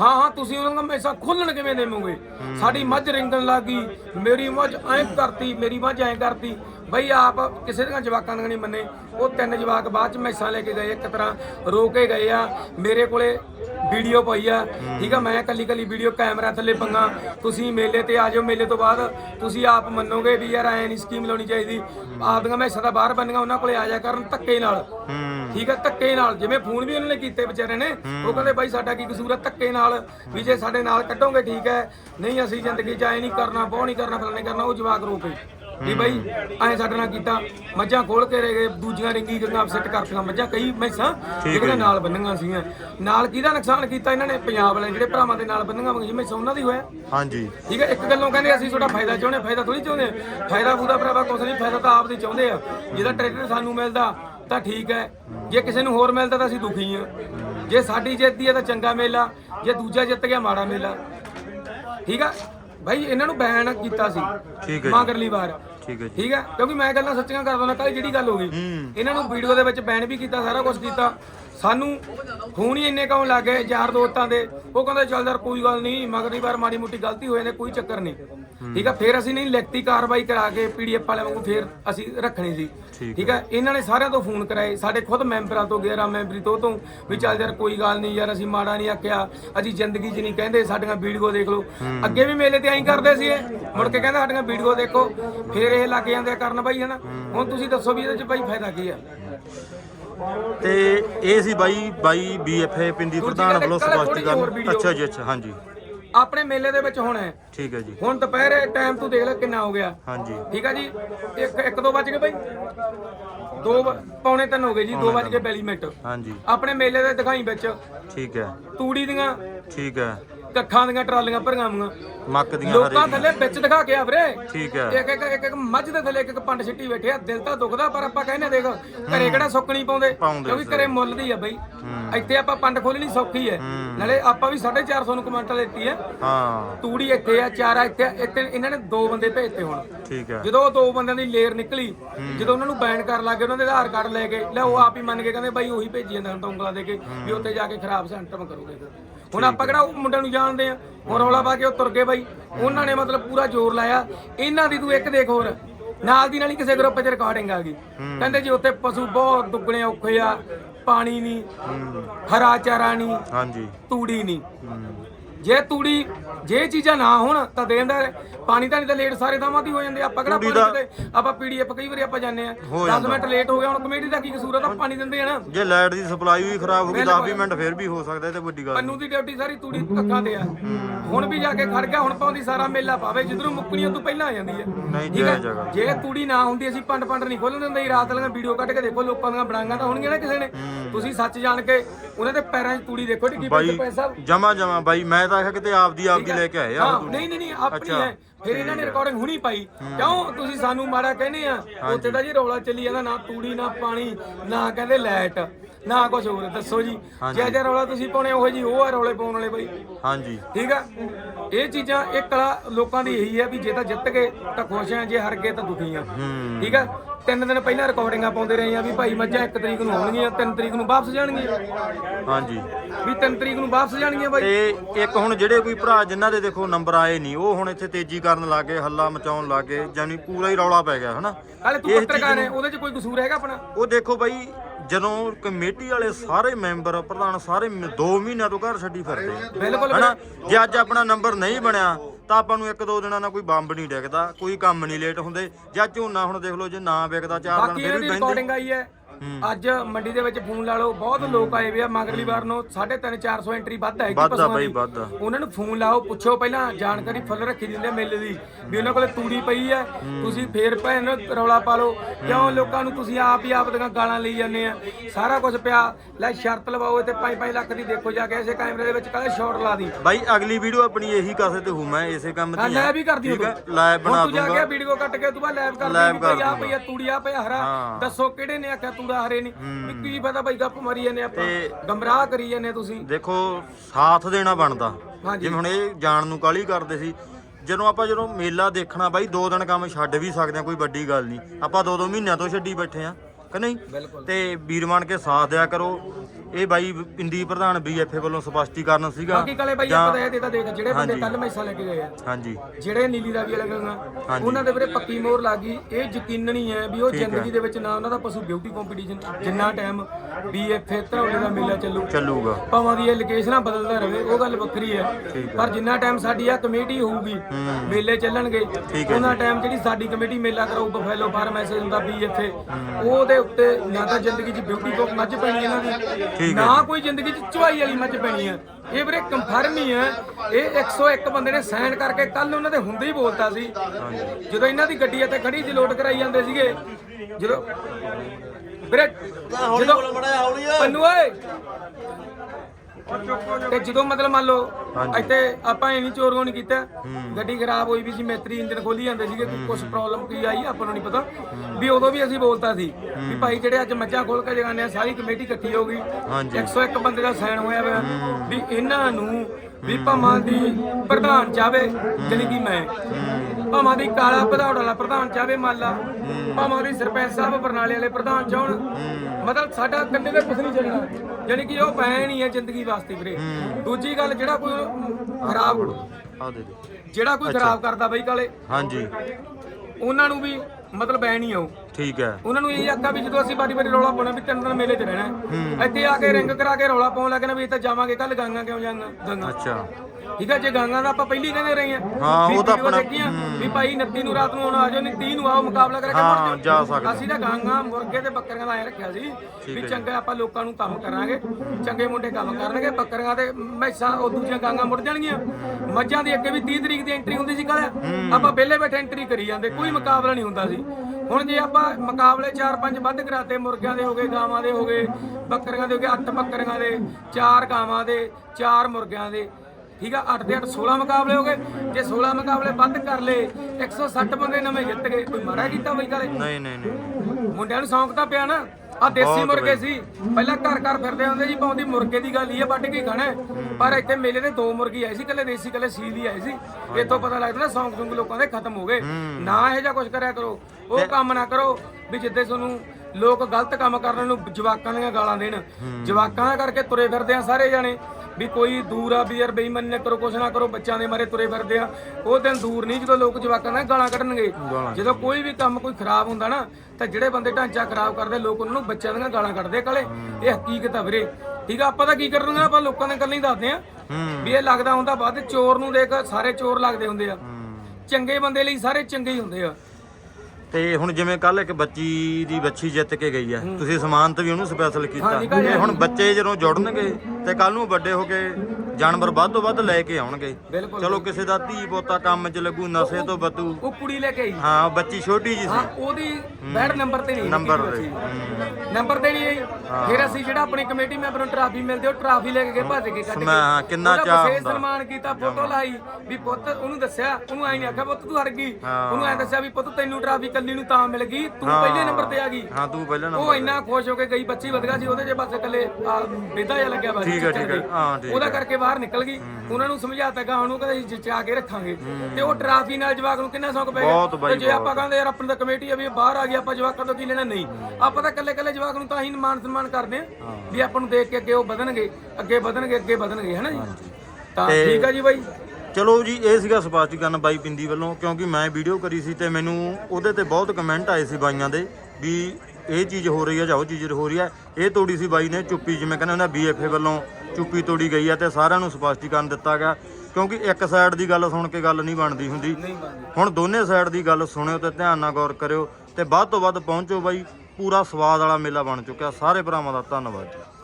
ਹਾਂ ਹਾਂ ਤੁਸੀਂ ਉਹਨਾਂ ਦੀਆਂ ਮੈਸਾਂ ਖੋਲਣ ਕਿਵੇਂ ਦੇਵੋਗੇ? ਸਾਡੀ ਮੱਝ ਰਿੰਗਣ ਲੱਗੀ ਮੇਰੀ ਮੱਝ ਐਂ ਕਰਤੀ ਮੇਰੀ ਮੱਝ ਐਂ ਕਰਤੀ। ਬਈ ਆਪ ਕਿਸੇ ਦੀਆਂ ਜਵਾਕਾਂ ਦੀਆਂ ਨਹੀਂ ਮੰਨੇ। ਉਹ ਤਿੰਨ ਜਵਾਕ ਬਾਅਦ ਚ ਮੈਸਾਂ ਲੈ ਕੇ ਗਏ ਇੱਕ ਤਰ੍ਹਾਂ ਰੋ ਕੇ ਗਏ ਆ। ਮੇਰੇ ਕੋਲੇ ਵੀਡੀਓ ਪਈ ਆ। ਠੀਕ ਆ ਮੈਂ ਕੱਲੀ ਕੱਲੀ ਵੀਡੀਓ ਕੈਮਰਾ ਥੱਲੇ ਪੰਗਾ। ਤੁਸੀਂ ਮੇਲੇ ਤੇ ਆ ਜਾਓ ਮੇਲੇ ਤੋਂ ਬਾਅਦ ਤੁਸੀਂ ਆਪ ਮੰਨੋਗੇ ਵੀ ਯਾਰ ਐ ਨਹੀਂ ਸਕੀਮ ਲਾਉਣੀ ਚਾਹੀਦੀ। ਆਪਦੀਆਂ ਮੈਸਾਂ ਦਾ ਬਾਹਰ ਬੰਨੀਆਂ ਉਹਨਾਂ ਕੋਲੇ ਆ ਜਾ ਕਰਨ ਧੱਕੇ ਨਾਲ। ਠੀਕ ਆ ਧੱਕੇ ਨਾਲ। ਜਿਵੇਂ ਫੋਨ ਵੀ ਉਹਨਾਂ ਨੇ ਕੀਤੇ ਵਿਚਾਰੇ ਨੇ ਉਹ ਕਹਿੰਦੇ ਬਾਈ ਸਾਡਾ ਕੀ ਕਸੂਰ ਹੈ ਧੱਕੇ ਨਾਲ। ਵੀ ਜੇ ਸਾਡੇ ਨਾਲ ਕੱਢੋਗੇ ਠੀਕ ਹੈ। ਨਹੀਂ ਅਸੀਂ ਜ਼ਿੰਦਗੀ ਚ ਐ ਨਹੀਂ ਕਰਨਾ ਬਹੁ ਨਹੀਂ ਕਰਨਾ ਫਲਾਣੇ ਕਰਨਾ ਉਹ ਜਵਾਕ ਰੋ ਪਏ ਵੀ ਬਾਈ ਐਂ ਸਾਡੇ ਨਾਲ ਕੀਤਾ ਮੱਝਾਂ ਖੋਲ ਕੇ ਰਹਿ ਗਏ ਦੂਜੀਆਂ ਰਿੰਗੀ ਗੰਗਾ ਸੈੱਟ ਕਰਤੀਆਂ ਮੱਝਾਂ ਕਈ ਮੈਸਾਂ ਜਿਹੜੀਆਂ ਨਾਲ ਬੰਨੀਆਂ ਸੀਗੀਆਂ। ਨਾਲ ਕਿਹਦਾ ਨੁਕਸਾਨ ਕੀਤਾ ਇਹਨਾਂ ਨੇ? ਪੰਜਾਬ ਵਾਲੇ ਜਿਹੜੇ ਭਰਾਵਾਂ ਦੇ ਨਾਲ ਬੰਨੀਆਂ ਹੋਈਆਂ ਮੈਸਾਂ ਉਹਨਾਂ ਦੀ ਹੋਇਆ। ਹਾਂਜੀ। ਠੀਕ ਹੈ ਇੱਕ ਗੱਲੋਂ ਕਹਿੰਦੇ ਅਸੀਂ ਤੁਹਾਡਾ ਫਾਇਦਾ ਚਾਹੁੰਦੇ ਫਾਇਦਾ ਥੋੜੀ ਚਾਹੁੰਦੇ। ਫਾਇਦਾ ਪੂਰਾ ਭਰਾਵਾ ਕੁਛ ਨਹੀਂ ਫਾਇਦਾ ਤਾਂ ਆਪ ਦੇ ਚਾਹੁੰਦੇ ਆ। ਜਿਹਦਾ ਟਰੈਕਟਰ ਸਾਨੂੰ ਮਿਲਦਾ ਤਾਂ ਠੀਕ ਹੈ। ਜੇ ਕਿਸੇ ਨੂੰ ਹੋਰ ਮਿਲਦਾ ਤਾਂ ਅਸੀਂ ਦੁਖੀ ਹਾਂ। ਜੇ ਸਾਡੀ ਜਿੱਤਦੀ ਹੈ ਤਾਂ ਚੰਗਾ ਮੇਲਾ ਜੇ ਦੂਜਾ ਜਿੱਤ ਗਿਆ ਮਾੜਾ ਮੇਲਾ। ਠੀਕ ਆ? ਭਾਈ ਇਹਨਾਂ ਨੂੰ ਬੈਨ ਕੀਤਾ ਸੀ। ਠੀਕ ਹੈ ਜੀ। ਮਗਰਲੀ ਵਾਰ ਠੀਕ ਹੈ ਜੀ। ਠੀਕ ਹੈ? ਕਿਉਂਕਿ ਮੈਂ ਗੱਲਾਂ ਸੱਚੀਆਂ ਕਰਦਾ ਨਾ ਕੱਲ ਜਿਹੜੀ ਗੱਲ ਹੋ ਗਈ। ਇਹਨਾਂ ਨੂੰ ਵੀਡੀਓ ਦੇ ਵਿੱਚ ਬੈਨ ਵੀ ਕੀਤਾ ਸਾਰਾ ਕੁਝ ਕੀਤਾ। ਸਾਨੂੰ ਖੂਨ ਹੀ ਇੰਨੇ ਕੌਣ ਲੱਗ ਗਏ ਯਾਰ ਦੋਸਤਾਂ ਦੇ? ਉਹ ਕਹਿੰਦੇ ਚੱਲ ਯਾਰ ਕੋਈ ਗੱਲ ਨਹੀਂ ਮਗਰਲੀ ਵਾਰ ਮਾੜੀ ਮੋਟੀ ਗਲਤੀ ਹੋਏ ਨੇ ਕੋਈ ਚੱਕਰ ਨਹੀਂ। ਠੀਕ ਆ ਫਿਰ ਅਸੀਂ ਨਹੀਂ ਲਿਖਤੀ ਕਾਰਵਾਈ ਕਰਾ ਕੇ ਪੀਡੀਐਫ ਵਾਲਿਆਂ ਵਾਂਗੂ ਫਿਰ ਅਸੀਂ ਰੱਖਣੀ ਸੀ। ਠੀਕ ਹੈ ਇਹਨਾਂ ਨੇ ਸਾਰਿਆਂ ਤੋਂ ਫੋਨ ਕਰਾਏ ਸਾਡੇ ਖੁਦ ਮੈਂਬਰਾਂ ਤੋਂ 11 ਮੈਂਬਰੀ ਤੋਂ ਤੋਂ ਵੀ ਚੱਲ ਯਾਰ ਕੋਈ ਗੱਲ ਨਹੀਂ ਯਾਰ ਅਸੀਂ ਮਾੜਾ ਨਹੀਂ ਆਖਿਆ ਅਸੀਂ ਜ਼ਿੰਦਗੀ 'ਚ ਨਹੀਂ ਕਹਿੰਦੇ ਸਾਡੀਆਂ ਵੀਡੀਓ ਦੇਖ ਲਓ। ਅੱਗੇ ਵੀ ਮੇਲੇ ਤੇ ਐਂ ਕਰਦੇ ਸੀ ਇਹ। ਮੁੜ ਕੇ ਕਹਿੰਦੇ ਸਾਡੀਆਂ ਵੀਡੀਓ ਦੇਖੋ ਫਿਰ ਇਹ ਲੱਗ ਜਾਂਦੇ ਆ ਕਰਨ ਬਾਈ ਹਨਾ? ਹੁਣ ਤੁਸੀਂ ਦੱਸੋ ਵੀ ਇਹਦੇ 'ਚ ਬਾਈ ਫਾਇਦਾ ਕੀ ਆ? ਤੇ ਇਹ ਸੀ ਬਾਈ ਬਾਈ ਬੀਐਫਏ ਪਿੰਡੀ ਪ੍ਰਧਾਨ ਵੱਲੋਂ ਹੋਰ ਅੱਛਾ ਜੀ ਅੱਛਾ ਹਾਂਜੀ। ਆਪਣੇ ਮੇਲੇ ਦੇ ਵਿੱਚ ਹੋਣਾ ਹੈ। ਠੀਕ ਹੈ ਜੀ। ਹੁਣ ਦੁਪਹਿਰੇ ਟਾਈਮ ਤੂੰ ਦੇਖ ਲੈ ਕਿੰਨਾ ਹੋ ਗਿਆ। ਹਾਂਜੀ। ਠੀਕ ਆ ਜੀ? ਇੱਕ ਇੱਕ ਦੋ ਵੱਜ ਗਏ ਬਾਈ? ਦੋ ਪੌਣੇ ਤਿੰਨ ਹੋ ਗਏ ਜੀ 2 ਵੱਜ ਕੇ 42 ਮਿੰਟ। ਹਾਂਜੀ। ਆਪਣੇ ਮੇਲੇ ਦੇ ਦਿਖਾਈ ਵਿੱਚ ਠੀਕ ਹੈ। ਤੂੜੀ ਦੀਆਂ ਠੀਕ ਹੈ। ਕੱਖਾਂ ਦੀਆਂ ਟਰਾਲੀਆਂ ਭਰੀਆਂ ਹੋਈਆਂ ਮੱਕ ਦੀਆਂ ਲੋਕਾਂ ਥੱਲੇ ਵਿੱਚ ਦਿਖਾ ਕੇ ਆ ਵੀਰੇ। ਠੀਕ ਹੈ। ਇੱਕ ਇੱਕ ਇੱਕ ਇੱਕ ਮੱਝ ਦੇ ਥੱਲੇ ਇੱਕ ਇੱਕ ਪੰਡ ਛਿੱਟੀ ਬੈਠੇ ਆ ਦਿਲ ਤਾਂ ਦੁਖਦਾ ਪਰ ਆਪਾਂ ਕਹਿੰਦੇ ਦੇਖ ਘਰੇ ਕਿਹੜਾ ਸੁੱਕਣੀ ਪਾਉਂਦੇ ਪਾਉਂਦੇ ਕਿਉਂਕਿ ਘਰੇ ਮੁੱਲ ਦੀ ਆ ਬਈ। ਇੱਥੇ ਆਪਾਂ ਪੰਡ ਖੋਲਣੀ ਸੌਖੀ ਹੈ। ਨਾਲੇ ਆਪਾਂ ਵੀ 450 ਨੂੰ ਕਮੈਂਟ ਲੈਤੀ ਹੈ। ਹਾਂ। ਤੂੜੀ ਇੱਥੇ ਆ ਚਾਰਾ ਇੱਥੇ ਆ, ਇੱਥੇ ਇਹਨਾਂ ਨੇ ਦੋ ਬੰਦੇ ਭੇਜਤੇ ਹੁਣ। ਠੀਕ ਹੈ। ਜਦੋਂ ਉਹ ਦੋ ਬੰਦਿਆਂ ਦੀ ਲੇਅਰ ਨਿਕਲੀ ਜਦੋਂ ਉਹਨਾਂ ਨੂੰ ਬੈਨ ਕਰਨ ਲੱਗੇ ਉਹਨਾਂ ਦੇ ਆਧਾਰ ਕਾਰਡ ਲੈ ਕੇ ਲੈ ਉਹ ਆਪ ਹੀ ਮੰਨ ਕੇ ਕਹਿੰਦੇ ਬਾਈ ਉਹੀ ਭੇਜੀ ਜਾਂਦਾ ਹੁਣ ਤਾਂ ਉਂਗਲਾਂ ਦੇ ਕੇ ਵੀ ਉੱਥੇ ਜਾ ਕੇ ਖਰਾਬ ਸੈਂਟਰ ਕਰੋਗੇ ਹੁਣ ਆਪਾਂ ਕਿਹੜਾ ਉਹ ਮੁੰਡਿਆਂ ਨੂੰ ਜਾਣਦੇ ਆ? ਹੁਣ ਰੌਲਾ ਪਾ ਕੇ ਉਹ ਤੁਰ ਗਏ ਬਾਈ। ਉਹਨਾਂ ਨੇ ਮਤਲਬ ਪੂਰਾ ਜ਼ੋਰ ਲਾਇਆ। ਇਹਨਾਂ ਦੀ ਤੂੰ ਇੱਕ ਦੇਖ ਹੋਰ। ਨਾਲ ਦੀ ਨਾਲ ਹੀ ਕਿਸੇ ਗਰੁੱਪ 'ਚ ਰਿਕਾਰਡਿੰਗ ਆ ਗਈ। ਕਹਿੰਦੇ ਜੀ ਉੱਥੇ ਪਸ਼ੂ ਬਹੁਤ ਦੁੱਗਣੇ ਔਖੇ ਆ। ਪਾਣੀ ਨਹੀਂ। ਹਰਾ ਚਾਰਾ ਨਹੀਂ। ਹਾਂਜੀ। ਤੂੜੀ ਨਹੀਂ। ਜੇ ਤੂੜੀ ਜੇ ਇਹ ਚੀਜ਼ਾਂ ਨਾ ਹੋਣ ਤਾਂ ਦੇਂਦਾ ਪਾਣੀ ਤਾਂ ਨਹੀਂ ਤਾਂ ਲੇਟ ਸਾਰੇ ਥਾਵਾਂ ਤੇ ਹੀ ਜਾਂਦੇ। ਆਪਾਂ ਕਿਹੜਾ ਪਾਣੀ ਤੇ ਆਪਾਂ ਪੀਡੀਐਫ ਕਈ ਵਾਰੀ ਆਪਾਂ ਜਾਂਦੇ ਆ। ਹੋ 10 ਮਿੰਟ ਲੇਟ ਹੋ ਗਿਆ ਹੁਣ ਕਮੇਟੀ ਦਾ ਕੀ ਕਸੂਰ ਆ? ਤਾਂ ਪਾਣੀ ਦਿੰਦੇ ਆ ਨਾ ਜੇ ਲਾਈਟ ਦੀ ਸਪਲਾਈ ਵੀ ਖਰਾਬ ਹੋ ਗਈ 10 ਮਿੰਟ ਫੇਰ ਵੀ ਹੋ ਸਕਦਾ ਇਹ ਤੇ ਵੱਡੀ ਗੱਲ ਪੰਨੂ ਦੀ ਡਿਊਟੀ ਸਾਰੀ ਤੂੜੀ ਅੱਖਾਂ ਤੇ ਆ। ਹੁਣ ਵੀ ਜਾ ਕੇ ਖੜ ਗਿਆ ਹੁਣ ਪਾਉਂਦੀ ਸਾਰਾ ਮੇਲਾ ਪਾਵੇ ਜਿੱਧਰੋਂ ਮੁੱਕਣੀ ਉਦੋਂ ਪਹਿਲਾਂ ਆ ਜਾਂਦੀ ਹੈ ਨਹੀਂ ਜਾਇਜ਼ ਜਗ੍ਹਾ ਜੇ ਤੂੜੀ ਨਾ ਹੁੰਦੀ ਅਸੀਂ ਪੰਡ ਪੰਡ ਨਹੀਂ ਖੋਲਣ ਦਿੰਦੇ ਰਾਤ ਵਾਲੀਆਂ ਵੀਡੀਓ ਕੱਢ ਕੇ ਦੇਖੋ ਲੋਕਾਂ ਦੀਆਂ ਬਣਾਈਆਂ ਤਾਂ ਹੋਣਗੀਆਂ ਨਾ ਕਿਸੇ ਨੇ। ਤੁਸੀਂ ਸੱਚ ਜਾਣ ਕੇ ਉਹਨਾਂ ਦੇ ਪੈਰਾਂ 'ਚ ਤੂੜੀ ਦੇਖੋ ਡਿੱਗੀ ਪਈ ਤੇ ਪੈਸਾ ਜਮਾ ਜਮਾ ਬਾਈ ਮੈਂ ਤਾਂ ਆਖਿਆ ਕਿਤੇ ਆਪਦੀ ਆਪਦੀ ਲੈ ਕੇ ਆਏ ਆ ਹਾਂ ਨਹੀਂ ਨਹੀਂ ਨਹੀਂ ਆਪਣੀ ਹੈ। ਫਿਰ ਇਹਨਾਂ ਨੇ ਰਿਕਾਰਡਿੰਗ ਹੁਣੀ ਪਾਈ। ਕਿਉਂ? ਤੁਸੀਂ ਸਾਨੂੰ ਮਾੜਾ ਕਹਿੰਦੇ ਆ ਉੱਥੇ ਤਾਂ ਜੀ ਰੌਲਾ ਚੱਲੀ ਜਾਂਦਾ ਨਾ ਤੂੜੀ ਨਾ ਪਾਣੀ ਨਾ ਕਹਿੰਦੇ ਲਾਈਟ ਨਾ ਕੁਝ ਹੋਰ ਦੱਸੋ ਜੀ। ਜੇ ਜੇ ਰੌਲਾ ਤੁਸੀਂ ਪਾਉਣੇ ਉਹ ਜੀ ਉਹ ਆ ਰੌਲੇ ਪਾਉਣ ਵਾਲੇ ਬਾਈ। ਹਾਂਜੀ। ਠੀਕ ਆ? ਇਹ ਚੀਜ਼ਾਂ ਇਹ ਕਲਾ ਲੋਕਾਂ ਦੀ ਇਹੀ ਹੈ ਵੀ ਜੇ ਤਾਂ ਜਿੱਤ ਗਏ ਤਾਂ ਖੁਸ਼ ਆ ਜੇ ਹਾਰ ਗਏ ਤਾਂ ਦੁਖੀ ਆ। ਹੂੰ। ਠੀਕ ਆ? ਤਿੰਨ ਦਿਨ ਪਹਿਲਾਂ ਰਿਕਾਰਡਿੰਗਾਂ ਪਾਉਂਦੇ ਰਹੇ ਆ ਵੀ ਭਾਈ ਮੱਝਾਂ ਇੱਕ ਤਰੀਕ ਨੂੰ ਆਉਣਗੀਆਂ ਤਿੰਨ ਤਰੀਕ ਨੂੰ ਵਾਪਸ ਜਾਣਗੀਆਂ। ਹਾਂਜੀ। ਵੀ ਤਿੰਨ ਤਰੀਕ ਨੂੰ ਵਾਪਸ ਜਾਣਗੀਆਂ ਬਾਈ। ਤੇ ਇੱਕ ਹੁਣ ਜਿਹੜੇ ਕੋਈ ਭਰਾ ਜਿਨ੍ਹਾਂ ਦੇ ਦੇਖੋ ਨੰਬਰ ਆਏ ਨਹੀਂ ਉਹ ਹੁਣ ਇੱਥੇ ਤੇਜ਼ੀ ਕਰਨ ਲੱਗੇ ਹੱਲਾ ਮਚਾਉਣ ਲੱਗੇ ਯਾਨੀ ਪੂਰਾ ਹੀ ਰੌਲਾ ਪੈ ਗਿਆ ਹਨਾ? ਹਾਲੇ ਤੂੰ ਪੱਤਰਕਾਰ ਹੈ ਉਹਦੇ 'ਚ ਕੋਈ ਕਸੂਰ ਹੈਗਾ ਆਪਣਾ? ਉਹ ਦੇਖੋ ਬਾਈ ਜਦੋਂ ਕਮੇਟੀ ਵਾਲੇ ਸਾਰੇ ਮੈਂਬਰ ਪ੍ਰਧਾਨ ਸਾਰੇ 2 ਮਹੀਨਿਆਂ ਤੋਂ ਘਰ ਛੱਡੀ ਫਿਰਦੇ ਬਿਲਕੁਲ ਹਨਾ? ਜੇ ਅੱਜ ਆਪਣਾ ਨੰਬਰ ਨਹੀਂ ਬਣਿਆ ਤਾਂ ਆਪਾਂ ਨੂੰ ਇੱਕ ਦੋ ਦਿਨਾਂ ਨਾਲ ਕੋਈ ਬੰਬ ਨਹੀਂ ਡਿੱਗਦਾ ਕੋਈ ਕੰਮ ਨਹੀਂ ਲੇਟ ਹੁੰਦੇ। ਜਾਂ ਝੋਨਾ ਹੁਣ ਦੇਖ ਲਓ ਜੇ ਨਾ ਵਿਕਦਾ ਚਾਰ ਦਿਨ ਫਿਰ ਵੀ ਰਿਕਾਰਡਿੰਗ ਆਈ ਹੈ। ਅੱਜ ਮੰਡੀ ਦੇ ਵਿੱਚ ਫੋਨ ਲਾ ਲਓ ਬਹੁਤ ਲੋਕ ਆਏ ਵੇ ਆ ਮਗਰਲੀ ਵਾਰ ਨੂੰ 3.5 400 ਐਂਟਰੀ ਵੱਧ ਹੈਗੀ ਵੱਧ ਆ ਬਾਈ। ਵੱਧ ਆ। ਉਹਨਾਂ ਨੂੰ ਫੋਨ ਲਾਓ ਪੁੱਛੋ ਪਹਿਲਾਂ ਜਾਣਕਾਰੀ ਫੁੱਲ ਰੱਖੀ ਦਿੰਦੇ ਆ ਮੇਲੇ ਦੀ ਵੀ ਉਹਨਾਂ ਕੋਲੇ ਤੂੜੀ ਪਈ ਹੈ। ਤੁਸੀਂ ਫੇਰ ਭੈਣ ਰੌਲਾ ਪਾ ਲਓ ਕਿਉਂ ਲੋਕਾਂ ਨੂੰ ਤੁਸੀਂ ਆਪ ਹੀ ਆਪ ਦੀਆਂ ਗਾਲਾਂ ਲਈ ਜਾਂਦੇ ਆ? ਸਾਰਾ ਕੁਝ ਪਿਆ ਲੈ ਸ਼ਰਤ ਲਵਾਓ ਤੇ 5-5 ਲੱਖ ਦੀ ਦੇਖੋ ਜਾ ਕੇ ਇਸੇ ਕੈਮਰੇ ਦੇ ਵਿੱਚ ਕਾਹਦੇ ਸ਼ਾਟ ਲਾ ਦੀ। ਬਾਈ ਅਗਲੀ ਵੀਡੀਓ ਆਪਣੀ ਇਹੀ ਕਾਸੇ ਤੇ ਹੂੰ ਮੈਂ ਇਸੇ ਕੰਮ ਹਾਂ ਦੀ ਲੈ ਵੀ ਕਰਦੀ ਠੀਕ ਹੈ ਤੂੰ ਲਾਈਵ ਬਣਾ ਤੂੰ ਜਾ ਕੇ ਵੀਡੀਓ ਕੱਟ ਕੇ ਤੂੰ ਬਾ ਲਾਈਵ ਕਰ Live ਦੇ ਕਰ ਵੀ ਆ ਦੂੰਗਾ। ਤੂੜੀ ਆ ਪਿਆ ਹਰਾ। ਹਾਂ। ਦੱਸੋ ਕਿਹੜੇ ਨੇ ਆਖਿਆ ਤੂੜਾ ਹਰੇ ਨਹੀਂ ਵੀ ਕੀ ਪਤਾ ਬਾਈ ਗੱਪ ਮਾਰੀ ਜਾਂਦੇ ਆਪਾਂ। ਤੇ- ਗਮਰਾਹ ਕਰੀ ਜਾਂਦੇ ਤੁਸੀਂ। ਦੇਖੋ ਸਾਥ ਦੇਣਾ ਬਣਦਾ। ਹਾਂਜੀ। ਜਿਵੇਂ ਹੁਣ ਇਹ ਜਾਣ ਨੂੰ ਕਾਲੀ ਕਰਦੇ ਸੀ। ਜਦੋਂ ਆਪਾਂ ਜਦੋਂ ਮੇਲਾ ਦੇਖਣਾ ਬਾਈ ਦੋ ਦਿਨ ਕੰਮ ਛੱਡ ਵੀ ਸਕਦੇ ਆ ਕੋਈ ਵੱਡੀ ਗੱਲ ਨਹੀਂ ਆਪਾਂ ਦੋ ਦੋ ਮਹੀਨਿਆਂ ਤੋਂ ਛੱਡੀ ਬੈਠੇ ਆ ਕਿ ਨਹੀਂ? ਬਿਲਕੁਲ। ਤੇ ਵੀਰਮਾਨ ਕੇ ਸਾਥ ਦਿਆ ਕਰੋ। ਇਹ ਬਾਈ ਪਿੰਡੀ ਪ੍ਰਧਾਨ ਬੀਐਫਏ ਵੱਲੋਂ ਸਪਸ਼ਟੀਕਰਨ ਸੀਗਾ। ਬਾਕੀ ਕਲੇ ਬਾਈ ਆਪਾਂ ਤਾਂ ਇਹ ਦੇ ਦੇਖ ਜਿਹੜੇ ਬੰਦੇ ਹਾਂਜੀ। ਕੱਲ ਮੈਸਾਂ ਲੈ ਕੇ ਗਏ ਆ। ਹਾਂਜੀ। ਜਿਹੜੇ ਨੀਲੀ ਰਾਵੀ ਵਾਲੇ ਗੰਗਾ ਹਾਂਜੀ। ਉਹਨਾਂ ਦੇ ਵੀਰੇ ਪੱਕੀ ਮੋਹਰ ਲੱਗ ਗਈ। ਇਹ ਯਕੀਨਣੀ ਹੈ ਵੀ ਉਹ ਠੀਕ ਹੈ। ਜ਼ਿੰਦਗੀ ਦੇ ਵਿੱਚ ਨਾ ਉਹਨਾਂ ਦਾ ਪਸ਼ੂ ਬਿਊਟੀ ਕੰਪੀਟੀਸ਼ਨ ਜਿੰਨਾ ਟਾਈਮ ਬੀਐਫਏ ਧਰੌਲੇ ਦਾ ਮੇਲਾ ਚੱਲੂ। ਚੱਲੂਗਾ। ਭਾਵਾਂ ਦੀ ਇਹ ਲੋਕੇਸ਼ਨਾਂ ਬਦਲਦਾ ਰਹੇ ਉਹ ਗੱਲ ਵੱਖਰੀ ਹੈ। ਠੀਕ ਹੈ। ਪਰ ਜਿੰਨਾ ਟਾਈਮ ਸਾਡੀ ਆ ਕਮੇਟੀ ਹੋਊਗੀ ਮੇਲੇ ਚੱਲਣਗੇ ਠੀਕ ਹੈ ਉਹਨਾਂ ਟਾਈਮ ਜਿਹੜੀ ਸਾਡੀ ਕਮੇਟੀ ਮੇਲਾ ਕਰਾਊ ਬਫੈਲੋ ਫਾਰਮ ਮੈਸੇਜ ਹੁੰਦਾ ਬੀਐਫਏ ਉਹਦੇ ਉੱਤੇ ਨਾ ਤਾਂ ਜ਼ਿੰਦਗੀ 'ਚ ਬਿਊਟੀ ਕੋ ਮੱਝ ਪੈਣੀ ਇਹਨਾਂ ਠੀਕ ਹੈ ਨਾ ਕੋਈ ਜ਼ਿੰਦਗੀ 'ਚ ਚੁਆਈ ਵਾਲੀ ਮੱਝ ਪੈਣੀ ਹੈ। ਇਹ ਵੀਰੇ ਕੰਫਰਮ ਹੀ ਹੈ। ਇਹ 101 ਬੰਦੇ ਨੇ ਸਾਈਨ ਕਰਕੇ ਕੱਲ ਉਹਨਾਂ ਦੇ ਹੁੰਦੇ ਹੀ ਬੋਲਤਾ ਸੀ। ਜਦੋਂ ਇਹਨਾਂ ਦੀ ਗੱਡੀ ਇੱਥੇ ਖੜੀ ਸੀ ਲੋਡ ਕਰਾਈ ਜਾਂਦੇ ਸੀਗੇ ਜਦੋਂ ਵੀਰੇ ਜਦੋਂ ਪੰਨੂ ਓਏ! ਤੇ ਜਦੋਂ ਮਤਲਬ ਮੰਨ ਲਓ। ਇੱਥੇ ਆਪਾਂ ਇਹ ਨਹੀਂ ਚੋਰੀਆਂ ਨਹੀਂ ਕੀਤਾ ਗੱਡੀ ਖਰਾਬ ਹੋਈ ਵੀ ਸੀ ਮੇਤਰੀ ਇੰਜਨ ਖੋਲੀ ਜਾਂਦੇ ਸੀਗੇ ਕੁਝ ਪ੍ਰੋਬਲਮ ਕੀ ਆਈ ਆਪਾਂ ਨੂੰ ਨਹੀਂ ਪਤਾ। ਵੀ ਉਦੋਂ ਵੀ ਅਸੀਂ ਬੋਲਤਾ ਸੀ ਵੀ ਭਾਈ ਜਿਹੜੇ ਅੱਜ ਮੱਝਾਂ ਖੋਲ ਕੇ ਜਗਾਨੇ ਆ ਸਾਰੀ ਕਮੇਟੀ ਇਕੱਠੀ ਹੋ ਗਈ। ਹਾਂਜੀ। 101 ਬੰਦੇ ਦਾ ਸਾਈਨ ਹੋਇਆ ਹੋਇਆ ਵੀ ਇਹਨਾਂ ਨੂੰ ਵੀ ਭਾਵਾਂ ਦੀ ਪ੍ਰਧਾਨ ਚਾਵੇ ਜਾਣੀ ਕਿ ਮੈਂ। ਭਾਵਾਂ ਦੀ ਕਾਲਾ ਭਦੌੜ ਵਾਲਾ ਪ੍ਰਧਾਨ ਚਾਵੇ ਮੰਨ ਲਾ ਭਾਵਾਂ ਦੀ ਸਰਪੰਚ ਸਾਹਿਬ ਬਰਨਾਲੇ ਵਾਲੇ ਪ੍ਰਧਾਨ ਚਾਹਣ। ਮਤਲਬ ਸਾਡਾ ਕੰਨੇ ਦੇ ਕੁਝ ਨਹੀਂ ਚੱਲਣਾ। ਜਾਣੀ ਕਿ ਉਹ ਬੈਨ ਹੀ ਹੈ ਜ਼ਿੰਦਗੀ ਵਾਸਤੇ ਵੀਰੇ। ਦੂਜੀ ਗੱਲ ਜਿਹੜਾ ਕੋਈ ਖਰਾਬ ਆ ਦੇ ਦੇ ਜਿਹੜਾ ਕੋਈ ਖਰਾਬ ਕਰਦਾ ਬਈ ਕਾਲੇ। ਹਾਂਜੀ। ਉਹਨਾਂ ਨੂੰ ਵੀ ਮਤਲਬ ਬੈਨ ਹੀ ਆਉ ਠੀਕ ਹੈ। ਉਹਨਾਂ ਨੂੰ ਇਹ ਆਖਿਆ ਵੀ ਜਦੋਂ ਅਸੀਂ ਵਾਰੀ ਵਾਰੀ ਰੌਲਾ ਪਾਉਣਾ ਵੀ ਤਿੰਨ ਦਿਨ ਮੇਲੇ 'ਚ ਰਹਿਣਾ। ਇੱਥੇ ਆ ਕੇ ਰਿੰਗ ਕਰਾ ਕੇ ਰੌਲਾ ਪਾਉਣ ਲੱਗਣਾ ਵੀ ਇੱਥੇ ਜਾਵਾਂਗੇ ਕੱਲ ਗਾਂਗਾ ਕਿਉਂ ਗਾਂਗਾ। ਅੱਛਾ। ਠੀਕ ਹੈ ਜੇ ਗਾਂਗਾ ਦਾ ਆਪਾਂ ਪਹਿਲੀ ਕਹਿੰਦੇ ਰਹੇ ਹਾਂ। ਉਹ ਤਾਂ ਆਪਣਾ- ਵੀ ਭਾਈ 29 ਨੂੰ ਰਾਤ ਨੂੰ ਆਉਣਾ ਆ ਜਾਓ ਨਹੀਂ 30 ਨੂੰ ਆਓ ਮੁਕਾਬਲਾ ਕਰਕੇ ਹਾਂ, ਮੁੜ ਜਾ ਸਕਦੇ। ਅਸੀਂ ਤਾਂ ਗਾਂਗਾ ਮੁਰਗੇ ਤੇ ਬੱਕਰੀਆਂ ਦਾ ਐ ਰੱਖਿਆ ਸੀ ਵੀ ਚੰਗਾ ਆਪਾਂ ਲੋਕਾਂ ਨੂੰ ਕੰਮ ਕਰਾਂਗੇ ਚੰਗੇ ਮੁੰਡੇ ਕੰਮ ਕਰਨਗੇ ਬੱਕਰੀਆਂ ਤੇ ਮੈਸਾਂ ਉਹ ਦੂਜੀਆਂ ਗਾਂਗਾ ਮੁੜ ਜਾਣਗੀਆਂ। ਮੱਝਾਂ ਦੀ ਅੱਗੇ ਵੀ 30 ਤਰੀਕ ਦੀ ਐਂਟਰੀ ਹੁੰਦੀ ਸੀ ਕਾਹਦਾ ਆਪਾਂ ਪਹਿਲੇ ਬੈਠੇ ਐਂਟਰੀ ਕਰੀ ਜਾਂਦੇ ਕੋਈ ਮੁਕਾਬਲਾ ਨਹੀਂ ਹੁੰਦਾ ਸੀ। ਹੁਣ ਜੇ ਆਪਾਂ ਮੁਕਾਬਲੇ 4-5 ਵੱਧ ਕਰਾਤੇ ਮੁਰਗਿਆਂ ਦੇ ਹੋ ਗਏ ਗਾਵਾਂ ਦੇ ਹੋ ਗਏ ਬੱਕਰੀਆਂ ਦੇ ਹੋ ਗਏ 8 ਬੱਕਰੀਆਂ ਦੇ 4 ਗਾਵਾਂ ਦੇ 4 ਮੁਰਗਿਆਂ ਦੇ ਠੀਕ ਆ 8 ਦੇ 8 16 ਮੁਕਾਬਲੇ ਹੋ ਗਏ। ਜੇ 16 ਮੁਕਾਬਲੇ ਵੱਧ ਕਰ ਲਏ 160 ਬੰਦੇ ਨਵੇਂ ਜਿੱਤ ਗਏ। ਕੋਈ ਮਾੜਾ ਕੀਤਾ ਬਈ ਕਾਲੇ ਨਹੀਂ ਨਹੀਂ ਨਹੀਂ। ਮੁੰਡਿਆਂ ਨੂੰ ਸ਼ੌਂਕ ਤਾਂ ਪਿਆ ਨਾ। ਆ ਦੇਸੀ ਮੁਰਗੇ ਸੀ। ਪਹਿਲਾਂ ਘਰ ਘਰ ਫਿਰਦੇ ਹੁੰਦੇ ਜੀ ਪਾਉਂਦੀ ਮੁਰਗੇ ਦੀ ਗੱਲ ਹੀ ਆ ਵੱਢ ਕੇ ਹੀ ਖਾਣਾ ਹੈ। ਪਰ ਇੱਥੇ ਮੇਲੇ ਤੇ ਦੋ ਮੁਰਗੀ ਆਏ ਸੀ ਕੱਲੇ ਦੇਸੀ ਕੱਲੇ ਸੀਲ ਹੀ ਆਏ ਸੀ। ਇੱਥੋਂ ਪਤਾ ਲੱਗਦਾ ਨਾ ਸ਼ੌਂਕ ਸ਼ੌਂਕ ਲੋਕਾਂ ਦੇ ਖਤਮ ਹੋ ਗਏ। ਨਾ ਇਹੋ ਜਿਹਾ ਕੁਝ ਕਰਿਆ ਕਰੋ। ਉਹ ਕੰਮ ਨਾ ਕਰੋ ਵੀ ਜਿੱਦੇ ਤੁਹਾਨੂੰ ਲੋਕ ਗਲਤ ਕੰਮ ਕਰਨ ਨੂੰ ਜਵਾਕਾਂ ਦੀਆਂ ਗਾਲਾਂ ਦੇਣ। ਜਵਾਕਾਂ ਦਾ ਕਰਕੇ ਤੁਰੇ ਫਿਰਦੇ ਆ ਸਾਰੇ ਜਾਣੇ। ਵੀ ਕੋਈ ਦੂਰ ਆ ਵੀ ਯਾਰ ਬੇਈਮਾਨੀ ਨਾ ਕਰੋ ਕੁਛ ਨਾ ਕਰੋ ਬੱਚਿਆਂ ਦੇ ਮਾਰੇ ਤੁਰੇ ਫਿਰਦੇ ਆ। ਉਹ ਦਿਨ ਦੂਰ ਨਹੀਂ ਜਦੋਂ ਲੋਕ ਜਵਾਕਾਂ ਨਾਲ ਗਾਲਾਂ ਕੱਢਣਗੇ ਜਦੋਂ ਕੋਈ ਵੀ ਕੰਮ ਕੋਈ ਖਰਾਬ ਹੁੰਦਾ ਨਾ ਤਾਂ ਜਿਹੜੇ ਬੰਦੇ ਢਾਂਚਾ ਖਰਾਬ ਕਰਦੇ ਲੋਕ ਉਹਨਾਂ ਨੂੰ ਬੱਚਿਆਂ ਦੀਆਂ ਗਾਲਾਂ ਕੱਢਦੇ ਕਾਲੇ ਇਹ ਹਕੀਕਤ ਆ ਵੀਰੇ। ਠੀਕ ਆ ਆਪਾਂ ਤਾਂ ਕੀ ਕਰਨਾ ਆਪਾਂ ਲੋਕਾਂ ਦੇ ਗੱਲਾਂ ਹੀ ਦੱਸਦੇ ਆ ਵੀ ਇਹ ਲੱਗਦਾ ਹੁੰਦਾ ਵੱਧ ਚੋਰ ਨੂੰ ਦੇਖ ਸਾਰੇ ਚੋਰ ਲੱਗਦੇ ਹੁੰਦੇ ਆ। ਚੰਗੇ ਬੰਦੇ ਲਈ ਸਾਰੇ ਚੰਗੇ ਹੀ ਹੁੰਦੇ ਆ। ਤੇ ਹੁਣ ਜਿਵੇਂ ਕੱਲ ਇੱਕ ਬੱਚੀ ਦੀ ਬੱਚੀ ਜਿੱਤ ਕੇ ਗਈ ਹੈ। ਤੁਸੀਂ ਸਮਾਨ ਤੇ ਵੀ ਉਹਨੂੰ ਸਪੈਸ਼ਲ ਕੀਤਾ। ਹੁਣ ਬੱਚੇ ਜਦੋਂ ਜੁੜਨਗੇ ਤੇ ਕੱਲ ਨੂੰ ਵੱਡੇ ਹੋ ਕੇ ਜਾਨਵਰ ਵੱਧ ਤੋਂ ਵੱਧ ਲੈ ਕੇ ਆਉਣਗੇ। ਬਿਲਕੁਲ ਚਲੋ ਕਿਸੇ ਦਾ ਧੀ ਪੋਤਾ ਕੰਮ 'ਚ ਲੱਗੂ ਨਸ਼ੇ ਤੋਂ ਬਤੂ ਉਹ ਕੁੜੀ ਲੈ ਕੇ ਆਈ। ਹਾਂ ਬੱਚੀ ਛੋਟੀ ਜੀ ਹਾਂ ਸੀ ਉਹਦੀ ਬੈਡ ਨੰਬਰ ਤੇ ਨਹੀਂ ਨੰਬਰ ਤੇ। ਨੰਬਰ ਤੇ ਨਹੀਂ ਆਈ। ਫਿਰ ਅਸੀਂ ਜਿਹੜਾ ਆਪਣੀ ਕਮੇਟੀ ਮੈਂਬਰ ਨੂੰ ਟਰਾਫੀ ਮਿਲਦੀ ਉਹ ਟਰਾਫੀ ਲੈ ਕੇ ਗਏ ਭੱਜ ਕੇ ਕੱਢ ਕੇ ਹਾਂ, ਕਿੰਨਾ ਉਹਦਾ ਚਾਅ ਵਿਸ਼ੇਸ਼ ਹੁੰਦਾ। ਸਨਮਾਨ ਕੀਤਾ ਫੋਟੋ ਲਾਈ ਵੀ ਪੁੱਤ ਉਹਨੂੰ ਦੱਸਿਆ ਉਹਨੂੰ ਐਂ ਨਹੀਂ ਆਖਿਆ ਪੁੱਤ ਤੂੰ ਹਰ ਗਈ। ਹਾਂ। ਉਹਨੂੰ ਐਂ ਦੱਸਿਆ ਵੀ ਪੁੱਤ ਤੈਨੂੰ ਟਰਾਫੀ ਕੱਲੀ ਨੂੰ ਤਾਂ ਮਿਲ ਗਈ ਤੂੰ ਪਹਿਲੇ ਨੰਬਰ ਤੇ ਆ ਗਈ। ਹਾਂ ਤੂੰ ਪਹਿਲਾਂ ਉਹ ਨੰਬਰ ਇੰਨਾ ਖੁਸ਼ ਹੋ ਕੇ ਗਈ ਬੱਚੀ ਵਧੀਆ ਸੀ ਉਹਦੇ ਜੇ ਬਸ ਇਕੱਲੇ ਬੇਦਾ ਜਿਹਾ ਲੱਗਿਆ ਬਸ। ਠੀਕ ਹੈ, ਠੀਕ ਹੈ। ਹਾਂ, ਠੀਕ ਉਹਦਾ ਕਰਕੇ ਬਾਹਰ ਨਿਕਲ ਗਈ। ਉਹਨਾਂ ਨੂੰ ਸਮਝਾਤਾ ਗਾ ਉਹਨੂੰ ਕਹਿੰਦੇ ਅਸੀਂ ਜਿਚਾ ਕੇ ਰੱਖਾਂਗੇ। ਤੇ ਉਹ ਟਰਾਫੀ ਨਾਲ ਜਵਾਕ ਨੂੰ ਕਿੰਨਾ ਸ਼ੌਕ ਪੈ ਬਹੁਤ ਗਿਆ ਬਾਈ, ਤੇ ਜੇ ਆਪਾਂ ਕਹਿੰਦੇ ਯਾਰ ਆਪਣੀ ਤਾਂ ਕਮੇਟੀ ਆ ਵੀ ਇਹ ਬਾਹਰ ਆ ਗਈ ਆਪਾਂ ਜਵਾਕਾਂ ਤੋਂ ਕੀ ਲੈਣਾ? ਨਹੀਂ। ਆਪਾਂ ਤਾਂ ਇਕੱਲੇ ਇਕੱਲੇ ਜਵਾਕ ਨੂੰ ਤਾਂ ਹੀ ਮਾਨ ਸਨਮਾਨ ਕਰਦੇ ਆ ਵੀ ਆਪਾਂ ਨੂੰ ਦੇਖ ਕੇ ਅੱਗੇ ਉਹ ਵਧਣਗੇ ਅੱਗੇ ਵਧਣਗੇ ਅੱਗੇ ਵਧਣਗੇ ਹੈਨਾ ਜੀ? ਤਾਂ ਠੀਕ ਆ ਜੀ ਬਾਈ। ਚਲੋ ਜੀ ਇਹ ਸੀਗਾ ਸਪਸ਼ਟੀਕਰਨ ਬਾਈ ਪਿੰਦੀ ਵੱਲੋਂ ਕਿਉਂਕਿ ਮੈਂ ਵੀਡੀਓ ਕਰੀ ਸੀ ਤੇ ਮੈਨੂੰ ਉਹਦੇ ਤੇ ਬਹੁਤ ਕਮੈਂਟ ਆਏ ਸੀ ਬਾਈਆਂ ਦੇ ਵੀ ਇਹ ਚੀਜ਼ ਹੋ ਰਹੀ ਹੈ ਜਾਂ ਉਹ ਚੀਜ਼ ਹੋ ਰਹੀ ਹੈ। ਇਹ ਤੋੜੀ ਸੀ ਬਾਈ ਨੇ ਚੁੱਪੀ ਜਿਵੇਂ ਕਹਿੰਦੇ ਹੁੰਦਾ ਬੀਐਫਏ ਵੱਲੋਂ ਚੁੱਪੀ ਤੋੜੀ ਗਈ ਹੈ ਤੇ ਸਾਰਿਆਂ ਨੂੰ ਸਪਸ਼ਟੀਕਰਨ ਦਿੱਤਾ ਗਿਆ। ਕਿਉਂਕਿ ਇੱਕ ਸਾਈਡ ਦੀ ਗੱਲ ਸੁਣ ਕੇ ਗੱਲ ਨਹੀਂ ਬਣਦੀ ਹੁੰਦੀ। ਹੁਣ ਦੋਨੇ ਸਾਈਡ ਦੀ ਗੱਲ ਸੁਣਿਓ ਤੇ ਧਿਆਨ ਨਾਲ ਗੌਰ ਕਰਿਓ ਤੇ ਵੱਧ ਤੋਂ ਵੱਧ ਪਹੁੰਚੋ ਬਾਈ। ਪੂਰਾ ਸਵਾਦ ਵਾਲਾ ਮੇਲਾ ਬਣ ਚੁੱਕਿਆ। ਸਾਰੇ ਭਰਾਵਾਂ ਦਾ ਧੰਨਵਾਦ ਜੀ।